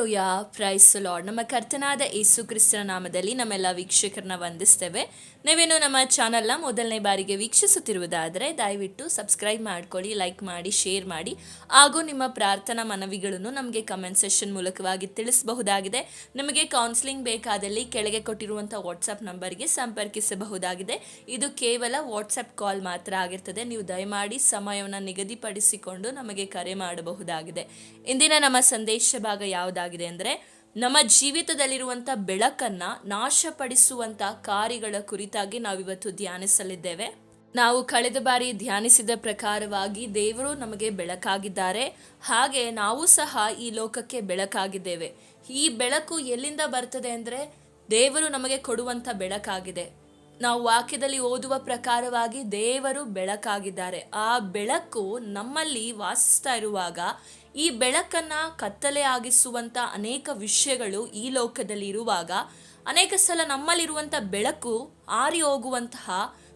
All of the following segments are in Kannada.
ಹಾಲೆಲೂಯ ಪ್ರೈಸ್ ಲಾರ್ಡ್ ನಮ್ಮ ಕರ್ತನಾದ ಯೇಸು ಕ್ರಿಸ್ತನ ನಾಮದಲ್ಲಿ ನಮ್ಮೆಲ್ಲ ವೀಕ್ಷಕರನ್ನ ವಂದಿಸ್ತೇವೆ. ನೀವೇನು ನಮ್ಮ ಚಾನಲ್ನ ಮೊದಲನೇ ಬಾರಿಗೆ ವೀಕ್ಷಿಸುತ್ತಿರುವುದಾದರೆ, ದಯವಿಟ್ಟು ಸಬ್ಸ್ಕ್ರೈಬ್ ಮಾಡ್ಕೊಳ್ಳಿ ಲೈಕ್ ಮಾಡಿ ಶೇರ್ ಮಾಡಿ. ಹಾಗೂ ನಿಮ್ಮ ಪ್ರಾರ್ಥನಾ ಮನವಿಗಳನ್ನು ನಮಗೆ ಕಮೆಂಟ್ ಸೆಷನ್ ಮೂಲಕವಾಗಿ ತಿಳಿಸಬಹುದಾಗಿದೆ. ನಿಮಗೆ ಕೌನ್ಸಿಲಿಂಗ್ ಬೇಕಾದಲ್ಲಿ ಕೆಳಗೆ ಕೊಟ್ಟಿರುವಂಥ ವಾಟ್ಸಪ್ ನಂಬರ್ಗೆ ಸಂಪರ್ಕಿಸಬಹುದಾಗಿದೆ. ಇದು ಕೇವಲ ವಾಟ್ಸಪ್ ಕಾಲ್ ಮಾತ್ರ ಆಗಿರ್ತದೆ. ನೀವು ದಯಮಾಡಿ ಸಮಯವನ್ನು ನಿಗದಿಪಡಿಸಿಕೊಂಡು ನಮಗೆ ಕರೆ ಮಾಡಬಹುದಾಗಿದೆ. ಇಂದಿನ ನಮ್ಮ ಸಂದೇಶ ಭಾಗ ಯಾವುದಾಗಿದೆ ಅಂದರೆ, ನಮ್ಮ ಜೀವಿತದಲ್ಲಿರುವಂಥ ಬೆಳಕನ್ನ ನಾಶಪಡಿಸುವಂಥ ಕಾರ್ಯಗಳ ಕುರಿತಾಗಿ ನಾವಿವತ್ತು ಧ್ಯಾನಿಸಲಿದ್ದೇವೆ. ನಾವು ಕಳೆದ ಬಾರಿ ಧ್ಯಾನಿಸಿದ ಪ್ರಕಾರವಾಗಿ ದೇವರು ನಮಗೆ ಬೆಳಕಾಗಿದ್ದಾರೆ. ಹಾಗೆ ನಾವು ಸಹ ಈ ಲೋಕಕ್ಕೆ ಬೆಳಕಾಗಿದ್ದೇವೆ. ಈ ಬೆಳಕು ಎಲ್ಲಿಂದ ಬರ್ತದೆ ಅಂದರೆ, ದೇವರು ನಮಗೆ ಕೊಡುವಂಥ ಬೆಳಕಾಗಿದೆ. ನಾವು ವಾಕ್ಯದಲ್ಲಿ ಓದುವ ಪ್ರಕಾರವಾಗಿ ದೇವರು ಬೆಳಕಾಗಿದ್ದಾರೆ. ಆ ಬೆಳಕು ನಮ್ಮಲ್ಲಿ ವಾಸಿಸ್ತಾ ಇರುವಾಗ ಈ ಬೆಳಕನ್ನು ಕತ್ತಲೆ ಆಗಿಸುವಂಥ ಅನೇಕ ವಿಷಯಗಳು ಈ ಲೋಕದಲ್ಲಿ ಇರುವಾಗ ಅನೇಕ ಸಲ ನಮ್ಮಲ್ಲಿರುವಂಥ ಬೆಳಕು ಆರಿ ಹೋಗುವಂತಹ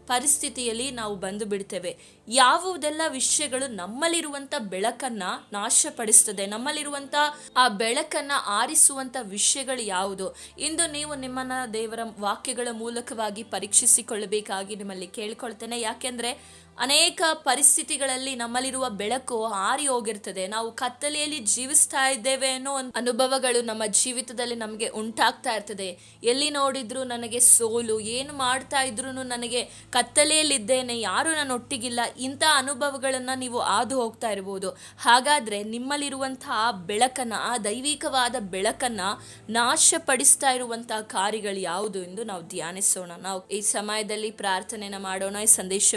ಪರಿಸ್ಥಿತಿಯಲ್ಲಿ ನಾವು ಬಂದು ಬಿಡ್ತೇವೆ. ಯಾವುದೆಲ್ಲ ವಿಷಯಗಳು ನಮ್ಮಲ್ಲಿರುವಂಥ ಬೆಳಕನ್ನ ನಾಶಪಡಿಸ್ತದೆ ನಮ್ಮಲ್ಲಿರುವಂಥ ಆ ಬೆಳಕನ್ನ ಆರಿಸುವಂಥ ವಿಷಯಗಳು ಯಾವುದು? ಇಂದು ನೀವು ನಿಮ್ಮನ್ನ ದೇವರ ವಾಕ್ಯಗಳ ಮೂಲಕವಾಗಿ ಪರೀಕ್ಷಿಸಿಕೊಳ್ಳಬೇಕಾಗಿ ನಿಮ್ಮಲ್ಲಿ ಕೇಳ್ಕೊಳ್ತೇನೆ. ಯಾಕೆಂದ್ರೆ ಅನೇಕ ಪರಿಸ್ಥಿತಿಗಳಲ್ಲಿ ನಮ್ಮಲ್ಲಿರುವ ಬೆಳಕು ಹಾರಿ ಹೋಗಿರ್ತದೆ. ನಾವು ಕತ್ತಲೆಯಲ್ಲಿ ಜೀವಿಸ್ತಾ ಇದ್ದೇವೆ ಅನ್ನೋ ಒಂದು ಅನುಭವಗಳು ನಮ್ಮ ಜೀವಿತದಲ್ಲಿ ನಮಗೆ ಉಂಟಾಗ್ತಾ ಇರ್ತದೆ. ಎಲ್ಲಿ ನೋಡಿದ್ರು ನನಗೆ ಸೋಲು, ಏನು ಮಾಡ್ತಾ ಇದ್ರು ನನಗೆ ಕತ್ತಲೆಯಲ್ಲಿದ್ದೇನೆ, ಯಾರು ನನ್ನ ಒಟ್ಟಿಗಿಲ್ಲ ಇಂಥ ಅನುಭವಗಳನ್ನು ನೀವು ಹಾದು ಹೋಗ್ತಾ ಇರ್ಬೋದು. ಹಾಗಾದ್ರೆ ನಿಮ್ಮಲ್ಲಿರುವಂಥ ಆ ಬೆಳಕನ್ನ, ಆ ದೈವಿಕವಾದ ಬೆಳಕನ್ನ ನಾಶಪಡಿಸ್ತಾ ಇರುವಂಥ ಕಾರ್ಯಗಳು ಯಾವುದು ಎಂದು ನಾವು ಧ್ಯಾನಿಸೋಣ. ನಾವು ಈ ಸಮಯದಲ್ಲಿ ಪ್ರಾರ್ಥನೆನ ಮಾಡೋಣ, ಈ ಸಂದೇಶ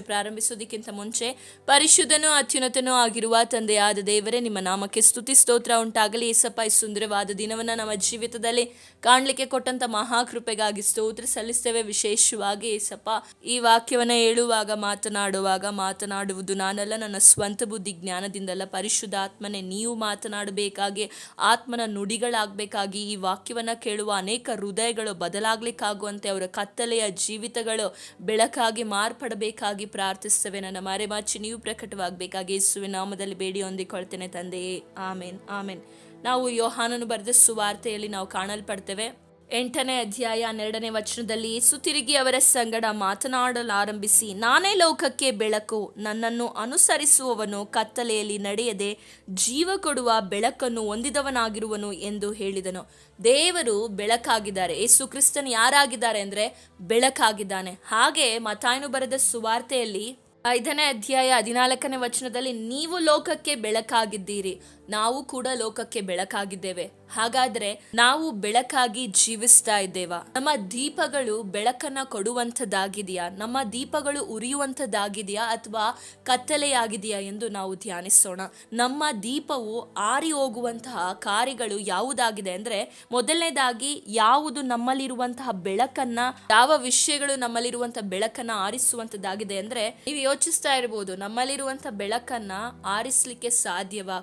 ಪ್ರಾರಂಭಿಸೋದಕ್ಕಿಂತ ಮುಂಚೆ ಪರಿಶುದ್ಧನೂ ಅತ್ಯುನ್ನತನೂ ಆಗಿರುವ ತಂದೆಯಾದ ದೇವರೇ, ನಿಮ್ಮ ನಾಮಕ್ಕೆ ಸ್ತುತಿ, ಸ್ತೋತ್ರ ಉಂಟಾಗಲಿ. ಏಸಪ್ಪ, ಈ ಸುಂದರವಾದ ದಿನವನ್ನ ನಮ್ಮ ಜೀವಿತದಲ್ಲಿ ಕಾಣಲಿಕ್ಕೆ ಕೊಟ್ಟಂತ ಮಹಾಕೃಪೆಗಾಗಿ ಸ್ತೋತ್ರ ಸಲ್ಲಿಸ್ತೇವೆ. ವಿಶೇಷವಾಗಿ ಏಸಪ್ಪ, ಈ ವಾಕ್ಯವನ್ನ ಹೇಳುವಾಗ, ಮಾತನಾಡುವಾಗ, ಮಾತನಾಡುವುದು ನಾನಲ್ಲ, ನನ್ನ ಸ್ವಂತ ಬುದ್ಧಿ ಜ್ಞಾನದಿಂದಲ್ಲ. ಪರಿಶುದ್ಧಾತ್ಮನೆ, ನೀವು ಮಾತನಾಡಬೇಕಾಗಿ, ಆತ್ಮನ ನುಡಿಗಳಾಗಬೇಕಾಗಿ ಈ ವಾಕ್ಯವನ್ನ ಕೇಳುವ ಅನೇಕ ಹೃದಯಗಳು ಬದಲಾಗ್ಲಿಕ್ಕಾಗುವಂತೆ ಅವರ ಕತ್ತಲೆಯ ಜೀವಿತಗಳು ಬೆಳಕಾಗಿ ಮಾರ್ಪಡಬೇಕಾಗಿ ಪ್ರಾರ್ಥಿಸ್ತೇವೆ. ನನ್ನ ಮರೆಮಾಚಿ, ನೀವು ಪ್ರಕಟವಾಗಬೇಕಾಗಿ ಯೇಸುವಿನ ನಾಮದಲ್ಲಿ ಬೇಡಿ ಹೊಂದಿಕೊಳ್ತೇನೆ ತಂದೆಯೇ. ಆಮೇನ್ ಆಮೇನ್. ನಾವು ಯೋಹಾನನು ಬರೆದ ಸುವಾರ್ತೆಯಲ್ಲಿ ನಾವು ಕಾಣಲ್ಪಡ್ತೇವೆ. ಎಂಟನೇ ಅಧ್ಯಾಯ ಹನ್ನೆರಡನೇ ವಚನದಲ್ಲಿ ಯೇಸು ತಿರುಗಿ ಅವರ ಸಂಗಡ ಮಾತನಾಡಲಾರಂಭಿಸಿ, ನಾನೇ ಲೋಕಕ್ಕೆ ಬೆಳಕು, ನನ್ನನ್ನು ಅನುಸರಿಸುವವನು ಕತ್ತಲೆಯಲ್ಲಿ ನಡೆಯದೆ ಜೀವ ಕೊಡುವ ಬೆಳಕನ್ನು ಹೊಂದಿದವನಾಗಿರುವನು ಎಂದು ಹೇಳಿದನು. ದೇವರು ಬೆಳಕಾಗಿದ್ದಾರೆ. ಯೇಸು ಕ್ರಿಸ್ತನ್ ಯಾರಾಗಿದ್ದಾರೆ ಅಂದ್ರೆ ಬೆಳಕಾಗಿದ್ದಾನೆ. ಹಾಗೆ ಮತಾಯನು ಬರೆದ ಸುವಾರ್ತೆಯಲ್ಲಿ ಐದನೇ ಅಧ್ಯಾಯ ಹದಿನಾಲ್ಕನೇ ವಚನದಲ್ಲಿ ನೀವು ಲೋಕಕ್ಕೆ ಬೆಳಕಾಗಿದ್ದೀರಿ. ನಾವು ಕೂಡ ಲೋಕಕ್ಕೆ ಬೆಳಕಾಗಿದ್ದೇವೆ. ಹಾಗಾದ್ರೆ ನಾವು ಬೆಳಕಾಗಿ ಜೀವಿಸ್ತಾ ಇದ್ದೇವಾ. ನಮ್ಮ ದೀಪಗಳು ಬೆಳಕನ್ನ ಕೊಡುವಂಥದ್ದಾಗಿದೆಯಾ? ನಮ್ಮ ದೀಪಗಳು ಉರಿಯುವಂಥದ್ದಾಗಿದೆಯಾ ಅಥವಾ ಕತ್ತಲೆಯಾಗಿದೆಯಾ ಎಂದು ನಾವು ಧ್ಯಾನಿಸೋಣ. ನಮ್ಮ ದೀಪವು ಆರಿ ಹೋಗುವಂತಹ ಕಾರ್ಯಗಳು ಯಾವುದಾಗಿದೆ ಅಂದ್ರೆ ಮೊದಲನೇದಾಗಿ ಯಾವುದು ನಮ್ಮಲ್ಲಿರುವಂತಹ ಬೆಳಕನ್ನ, ಯಾವ ವಿಷಯಗಳು ನಮ್ಮಲ್ಲಿರುವಂತಹ ಬೆಳಕನ್ನ ಆರಿಸುವಂತದ್ದಾಗಿದೆ ಅಂದ್ರೆ ನೀವು ಯೋಚಿಸ್ತಾ ಇರಬಹುದು ನಮ್ಮಲ್ಲಿರುವಂತಹ ಬೆಳಕನ್ನ ಆರಿಸ್ಲಿಕ್ಕೆ ಸಾಧ್ಯವಾ?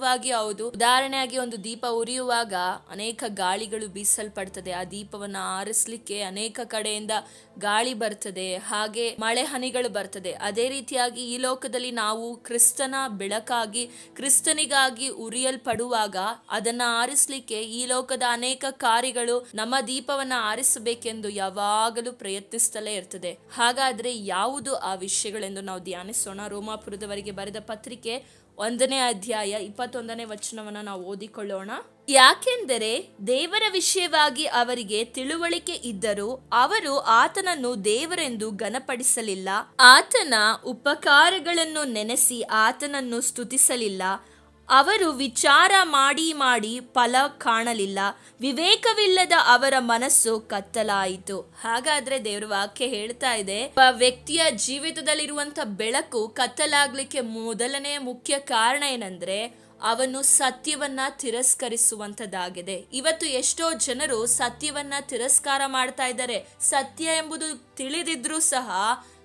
ಖಂಡಿತವಾಗಿ ಹೌದು. ಉದಾಹರಣೆಯಾಗಿ ಒಂದು ದೀಪ ಉರಿಯುವಾಗ ಅನೇಕ ಗಾಳಿಗಳು ಬೀಸಲ್ಪಡ್ತದೆ. ಆ ದೀಪವನ್ನ ಆರಿಸ್ಲಿಕ್ಕೆ ಅನೇಕ ಕಡೆಯಿಂದ ಗಾಳಿ ಬರ್ತದೆ. ಹಾಗೆ ಮಳೆ ಹನಿಗಳು ಬರ್ತದೆ. ಅದೇ ರೀತಿಯಾಗಿ ಈ ಲೋಕದಲ್ಲಿ ನಾವು ಕ್ರಿಸ್ತನ ಬೆಳಕಾಗಿ, ಕ್ರಿಸ್ತನಿಗಾಗಿ ಉರಿಯಲ್ಪಡುವಾಗ ಅದನ್ನ ಆರಿಸ್ಲಿಕ್ಕೆ ಈ ಲೋಕದ ಅನೇಕ ಕಾರ್ಯಗಳು ನಮ್ಮ ದೀಪವನ್ನ ಆರಿಸಬೇಕೆಂದು ಯಾವಾಗಲೂ ಪ್ರಯತ್ನಿಸ್ತಲೇ ಇರ್ತದೆ. ಹಾಗಾದ್ರೆ ಯಾವುದು ಆ ವಿಷಯಗಳೆಂದು ನಾವು ಧ್ಯಾನಿಸೋಣ. ರೋಮಾಪುರದವರಿಗೆ ಬರೆದ ಪತ್ರಿಕೆ ಒಂದನೇ ಅಧ್ಯಾಯ ಇಪ್ಪತ್ತೊಂದನೇ ವಚನವನ್ನ ನಾವು ಓದಿಕೊಳ್ಳೋಣ. ಯಾಕೆಂದರೆ ದೇವರ ವಿಷಯವಾಗಿ ಅವರಿಗೆ ತಿಳುವಳಿಕೆ ಇದ್ದರೂ ಅವರು ಆತನನ್ನು ದೇವರೆಂದು ಘನಪಡಿಸಲಿಲ್ಲ. ಆತನ ಉಪಕಾರಗಳನ್ನು ನೆನೆಸಿ ಆತನನ್ನು ಸ್ತುತಿಸಲಿಲ್ಲ. ಅವರು ವಿಚಾರ ಮಾಡಿ ಮಾಡಿ ಫಲ ಕಾಣಲಿಲ್ಲ. ವಿವೇಕವಿಲ್ಲದ ಅವರ ಮನಸ್ಸು ಕತ್ತಲಾಯಿತು. ಹಾಗಾದ್ರೆ ದೇವ್ರ ವಾಕ್ಯ ಹೇಳ್ತಾ ಇದೆ ವ್ಯಕ್ತಿಯ ಜೀವಿತದಲ್ಲಿರುವಂತ ಬೆಳಕು ಕತ್ತಲಾಗ್ಲಿಕ್ಕೆ ಮೊದಲನೇ ಮುಖ್ಯ ಕಾರಣ ಏನಂದ್ರೆ ಅವನು ಸತ್ಯವನ್ನ ತಿರಸ್ಕರಿಸುವಂಥದ್ದಾಗಿದೆ. ಇವತ್ತು ಎಷ್ಟೋ ಜನರು ಸತ್ಯವನ್ನ ತಿರಸ್ಕಾರ ಮಾಡ್ತಾ ಇದ್ದಾರೆ. ಸತ್ಯ ಎಂಬುದು ತಿಳಿದಿದ್ರೂ ಸಹ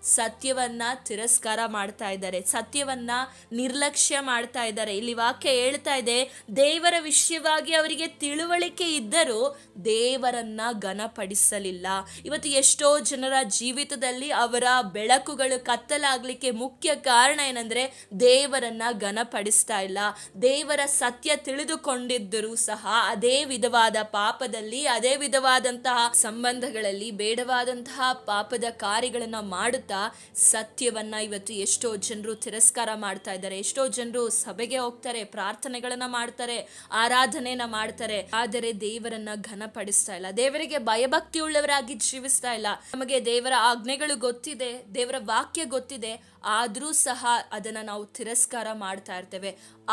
ಸತ್ಯವನ್ನ ತಿರಸ್ಕಾರ ಮಾಡ್ತಾ ಇದ್ದಾರೆ, ಸತ್ಯವನ್ನ ನಿರ್ಲಕ್ಷ್ಯ ಮಾಡ್ತಾ ಇದ್ದಾರೆ. ಇಲ್ಲಿ ವಾಕ್ಯ ಹೇಳ್ತಾ ಇದೆ, ದೇವರ ವಿಷಯವಾಗಿ ಅವರಿಗೆ ತಿಳುವಳಿಕೆ ಇದ್ದರೂ ದೇವರನ್ನ ಘನಪಡಿಸಲಿಲ್ಲ. ಇವತ್ತು ಎಷ್ಟೋ ಜನರ ಜೀವಿತದಲ್ಲಿ ಅವರ ಬೆಳಕುಗಳು ಕತ್ತಲಾಗ್ಲಿಕ್ಕೆ ಮುಖ್ಯ ಕಾರಣ ಏನಂದ್ರೆ ದೇವರನ್ನ ಘನಪಡಿಸ್ತಾ ಇಲ್ಲ. ದೇವರ ಸತ್ಯ ತಿಳಿದುಕೊಂಡಿದ್ದರೂ ಸಹ ಅದೇ ವಿಧವಾದ ಪಾಪದಲ್ಲಿ, ಅದೇ ವಿಧವಾದಂತಹ ಸಂಬಂಧಗಳಲ್ಲಿ, ಬೇಡವಾದಂತಹ ಪಾಪದ ಕಾರ್ಯಗಳನ್ನ ಮಾಡುತ್ತಾ ಸತ್ಯವನ್ನ ಇವತ್ತು ಎಷ್ಟೋ ಜನರು ತಿರಸ್ಕಾರ ಮಾಡ್ತಾ ಇದ್ದಾರೆ. ಎಷ್ಟೋ ಜನರು ಸಭೆಗೆ ಹೋಗ್ತಾರೆ, ಪ್ರಾರ್ಥನೆಗಳನ್ನ ಮಾಡ್ತಾರೆ, ಆರಾಧನೆಯನ್ನ ಮಾಡ್ತಾರೆ. ಆದರೆ ದೇವರನ್ನ ಘನಪಡಿಸ್ತಾ ಇಲ್ಲ. ದೇವರಿಗೆ ಭಯಭಕ್ತಿ ಉಳ್ಳವರಾಗಿ ಜೀವಿಸ್ತಾ ಇಲ್ಲ. ನಮಗೆ ದೇವರ ಆಜ್ಞೆಗಳು ಗೊತ್ತಿದೆ, ದೇವರ ವಾಕ್ಯ ಗೊತ್ತಿದೆ. ಆದರೂ ಸಹ ಅದನ್ನು ನಾವು ತಿರಸ್ಕಾರ ಮಾಡ್ತಾ ಇರ್ತೇವೆ.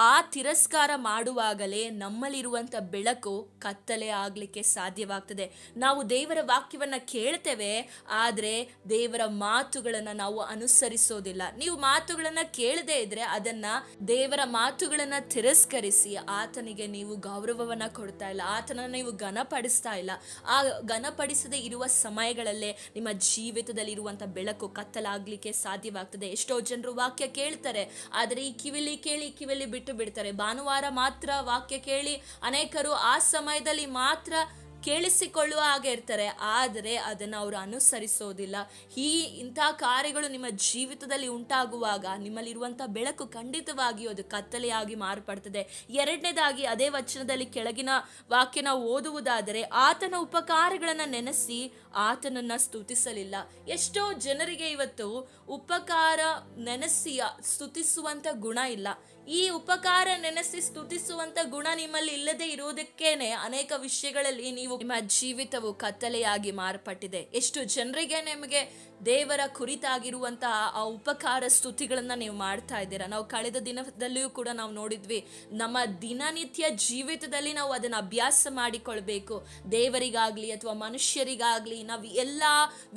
ಆ ತಿರಸ್ಕಾರ ಮಾಡುವಾಗಲೇ ನಮ್ಮಲ್ಲಿರುವಂಥ ಬೆಳಕು ಕತ್ತಲೆ ಆಗಲಿಕ್ಕೆ ಸಾಧ್ಯವಾಗ್ತದೆ. ನಾವು ದೇವರ ವಾಕ್ಯವನ್ನು ಕೇಳ್ತೇವೆ, ಆದರೆ ದೇವರ ಮಾತುಗಳನ್ನು ನಾವು ಅನುಸರಿಸೋದಿಲ್ಲ. ನೀವು ಮಾತುಗಳನ್ನು ಕೇಳದೇ ಇದ್ರೆ ಅದನ್ನು ದೇವರ ಮಾತುಗಳನ್ನು ತಿರಸ್ಕರಿಸಿ ಆತನಿಗೆ ನೀವು ಗೌರವವನ್ನು ಕೊಡ್ತಾ ಇಲ್ಲ, ಆತನನ್ನು ನೀವು ಘನಪಡಿಸ್ತಾ ಇಲ್ಲ. ಆ ಘನಪಡಿಸದೇ ಇರುವ ಸಮಯಗಳಲ್ಲೇ ನಿಮ್ಮ ಜೀವಿತದಲ್ಲಿ ಇರುವಂತ ಬೆಳಕು ಕತ್ತಲಾಗಲಿಕ್ಕೆ ಸಾಧ್ಯವಾಗ್ತದೆ. ಎಷ್ಟೋ ಜನರು ವಾಕ್ಯ ಕೇಳ್ತಾರೆ, ಆದರೆ ಈ ಕಿವಿಲಿ ಕೇಳಿ ಕಿವಿಲಿ ಬಿಟ್ಟು ಬಿಡ್ತಾರೆ. ಭಾನುವಾರ ಮಾತ್ರ ವಾಕ್ಯ ಕೇಳಿ ಅನೇಕರು ಆ ಸಮಯದಲ್ಲಿ ಮಾತ್ರ ಕೇಳಿಸಿಕೊಳ್ಳುವ ಹಾಗೆ ಇರ್ತಾರೆ. ಆದರೆ ಅದನ್ನು ಅವರು ಅನುಸರಿಸೋದಿಲ್ಲ. ಈ ಇಂಥ ಕಾರ್ಯಗಳು ನಿಮ್ಮ ಜೀವಿತದಲ್ಲಿ ಉಂಟಾಗುವಾಗ, ನಿಮ್ಮಲ್ಲಿರುವಂಥ ಬೆಳಕು ಖಂಡಿತವಾಗಿಯೂ ಅದು ಕತ್ತಲೆಯಾಗಿ ಮಾರ್ಪಡ್ತದೆ. ಎರಡನೇದಾಗಿ ಅದೇ ವಚನದಲ್ಲಿ ಕೆಳಗಿನ ವಾಕ್ಯನ ಓದುವುದಾದರೆ, ಆತನ ಉಪಕಾರಗಳನ್ನು ನೆನೆಸಿ ಆತನನ್ನ ಸ್ತುತಿಸಲಿಲ್ಲ. ಎಷ್ಟೋ ಜನರಿಗೆ ಇವತ್ತು ಉಪಕಾರ ನೆನೆಸಿ ಸ್ತುತಿಸುವಂಥ ಗುಣ ಇಲ್ಲ. ಈ ಉಪಕಾರ ನೆನೆಸಿ ಸ್ತುತಿಸುವಂಥ ಗುಣ ನಿಮ್ಮಲ್ಲಿ ಇಲ್ಲದೆ ಇರುವುದಕ್ಕೇನೆ ಅನೇಕ ವಿಷಯಗಳಲ್ಲಿ ನೀವು ನಿಮ್ಮ ಜೀವಿತವು ಕತ್ತಲೆಯಾಗಿ ಮಾರ್ಪಟ್ಟಿದೆ. ಎಷ್ಟು ಜನರಿಗೆ ನಿಮಗೆ ದೇವರ ಕುರಿತಾಗಿರುವಂತಹ ಆ ಉಪಕಾರ ಸ್ತುತಿಗಳನ್ನು ನೀವು ಮಾಡ್ತಾ ಇದ್ದೀರಾ? ನಾವು ಕಳೆದ ದಿನದಲ್ಲಿಯೂ ಕೂಡ ನಾವು ನೋಡಿದ್ವಿ, ನಮ್ಮ ದಿನನಿತ್ಯ ಜೀವಿತದಲ್ಲಿ ನಾವು ಅದನ್ನು ಅಭ್ಯಾಸ ಮಾಡಿಕೊಳ್ಬೇಕು. ದೇವರಿಗಾಗಲಿ ಅಥವಾ ಮನುಷ್ಯರಿಗಾಗಲಿ ನಾವು ಎಲ್ಲ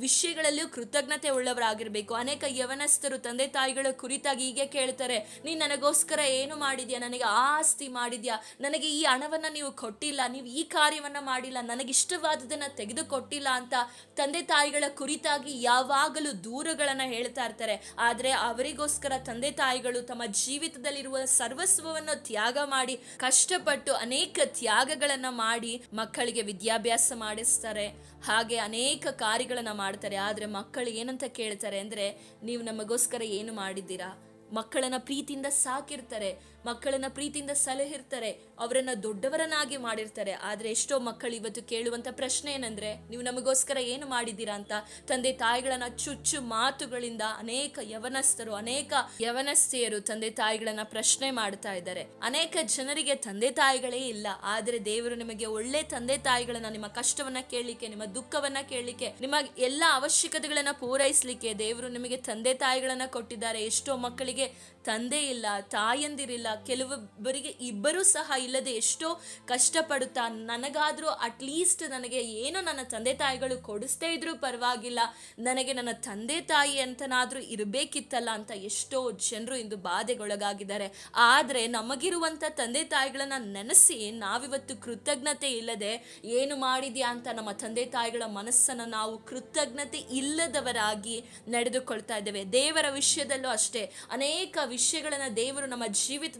ವಿಷಯಗಳಲ್ಲಿಯೂ ಕೃತಜ್ಞತೆ ಉಳ್ಳವರಾಗಿರಬೇಕು. ಅನೇಕ ಯವನಸ್ಥರು, ತಂದೆ ತಾಯಿಗಳ ಕುರಿತಾಗಿ ಹೀಗೆ ಕೇಳ್ತಾರೆ, ನೀನು ನನಗೋಸ್ಕರ ಏನು ಮಾಡಿದ್ಯಾ? ನನಗೆ ಆಸ್ತಿ ಮಾಡಿದ್ಯಾ? ನನಗೆ ಈ ಹಣವನ್ನು ನೀವು ಕೊಟ್ಟಿಲ್ಲ, ನೀವು ಈ ಕಾರ್ಯವನ್ನು ಮಾಡಿಲ್ಲ ನನಗಿಷ್ಟವಾದದನ್ನು ತೆಗೆದುಕೊಟ್ಟಿಲ್ಲ ಅಂತ ತಂದೆ ತಾಯಿಗಳ ಕುರಿತಾಗಿ ಯಾವಾಗಲೂ ದೂರಗಳನ್ನು ಹೇಳ್ತಾ ಇರ್ತಾರೆ. ಆದ್ರೆ ಅವರಿಗೋಸ್ಕರ ತಂದೆ ತಾಯಿಗಳು ತಮ್ಮ ಜೀವಿತದಲ್ಲಿರುವ ಸರ್ವಸ್ವವನ್ನು ತ್ಯಾಗ ಮಾಡಿ, ಕಷ್ಟಪಟ್ಟು ಅನೇಕ ತ್ಯಾಗಗಳನ್ನ ಮಾಡಿ ಮಕ್ಕಳಿಗೆ ವಿದ್ಯಾಭ್ಯಾಸ ಮಾಡಿಸ್ತಾರೆ. ಹಾಗೆ ಅನೇಕ ಕಾರ್ಯಗಳನ್ನ ಮಾಡ್ತಾರೆ. ಆದ್ರೆ ಮಕ್ಕಳು ಏನಂತ ಕೇಳ್ತಾರೆ ಅಂದ್ರೆ, ನೀವು ನಮಗೋಸ್ಕರ ಏನು ಮಾಡಿದ್ದೀರಾ? ಮಕ್ಕಳನ್ನ ಪ್ರೀತಿಯಿಂದ ಸಾಕಿರ್ತಾರೆ. ಮಕ್ಕಳನ್ನ ಪ್ರೀತಿಯಿಂದ ಸಲಹಿರ್ತಾರೆ, ಅವರನ್ನ ದೊಡ್ಡವರನ್ನಾಗಿ ಮಾಡಿರ್ತಾರೆ. ಆದ್ರೆ ಎಷ್ಟೋ ಮಕ್ಕಳು ಇವತ್ತು ಕೇಳುವಂತ ಪ್ರಶ್ನೆ ಏನಂದ್ರೆ, ನೀವು ನಮಗೋಸ್ಕರ ಏನು ಮಾಡಿದ್ದೀರಾ ಅಂತ? ತಂದೆ ತಾಯಿಗಳನ್ನ ಚುಚ್ಚು ಮಾತುಗಳಿಂದ ಅನೇಕ ಯವನಸ್ಥರು, ಅನೇಕ ಯವನಸ್ಥೆಯರು ತಂದೆ ತಾಯಿಗಳನ್ನ ಪ್ರಶ್ನೆ ಮಾಡ್ತಾ ಇದ್ದಾರೆ. ಅನೇಕ ಜನರಿಗೆ ತಂದೆ ತಾಯಿಗಳೇ ಇಲ್ಲ. ಆದ್ರೆ ದೇವರು ನಿಮಗೆ ಒಳ್ಳೆ ತಂದೆ ತಾಯಿಗಳನ್ನ, ನಿಮ್ಮ ಕಷ್ಟವನ್ನ ಕೇಳಲಿಕ್ಕೆ, ನಿಮ್ಮ ದುಃಖವನ್ನ ಕೇಳಲಿಕ್ಕೆ, ನಿಮ್ಮ ಎಲ್ಲ ಅವಶ್ಯಕತೆಗಳನ್ನ ಪೂರೈಸಲಿಕ್ಕೆ ದೇವರು ನಿಮಗೆ ತಂದೆ ತಾಯಿಗಳನ್ನ ಕೊಟ್ಟಿದ್ದಾರೆ. ಎಷ್ಟೋ ಮಕ್ಕಳಿಗೆ ತಂದೆ ಇಲ್ಲ, ತಾಯಂದಿರಿಲ್ಲ ಕೆಲವೊಬ್ಬರಿಗೆ ಇಬ್ಬರೂ ಸಹ ಇಲ್ಲದೆ ಎಷ್ಟೋ ಕಷ್ಟಪಡುತ್ತಾ ನನಗಾದರೂ ಅಟ್ಲೀಸ್ಟ್ ನನಗೆ ಏನೋ ನನ್ನ ತಂದೆ ತಾಯಿಗಳು ಕೊಡಿಸ್ತೇ ಇದ್ರೂ ಪರವಾಗಿಲ್ಲ. ನನಗೆ ನನ್ನ ತಂದೆ ತಾಯಿ ಅಂತನಾದರೂ ಇರಬೇಕಿತ್ತಲ್ಲ ಅಂತ ಎಷ್ಟೋ ಜನರು ಇಂದು ಬಾಧೆಗೊಳಗಾಗಿದ್ದಾರೆ. ಆದರೆ ನಮಗಿರುವಂಥ ತಂದೆ ತಾಯಿಗಳನ್ನ ನೆನೆಸಿ ನಾವಿವತ್ತು ಕೃತಜ್ಞತೆ ಇಲ್ಲದೆ ಏನು ಮಾಡಿದ್ಯಾ ಅಂತ ನಮ್ಮ ತಂದೆ ತಾಯಿಗಳ ಮನಸ್ಸನ್ನು ನಾವು ಕೃತಜ್ಞತೆ ಇಲ್ಲದವರಾಗಿ ನಡೆದುಕೊಳ್ತಾ ಇದ್ದೇವೆ. ದೇವರ ವಿಷಯದಲ್ಲೂ ಅಷ್ಟೇ ಅನೇಕ ವಿಷಯಗಳನ್ನು ದೇವರು ನಮ್ಮ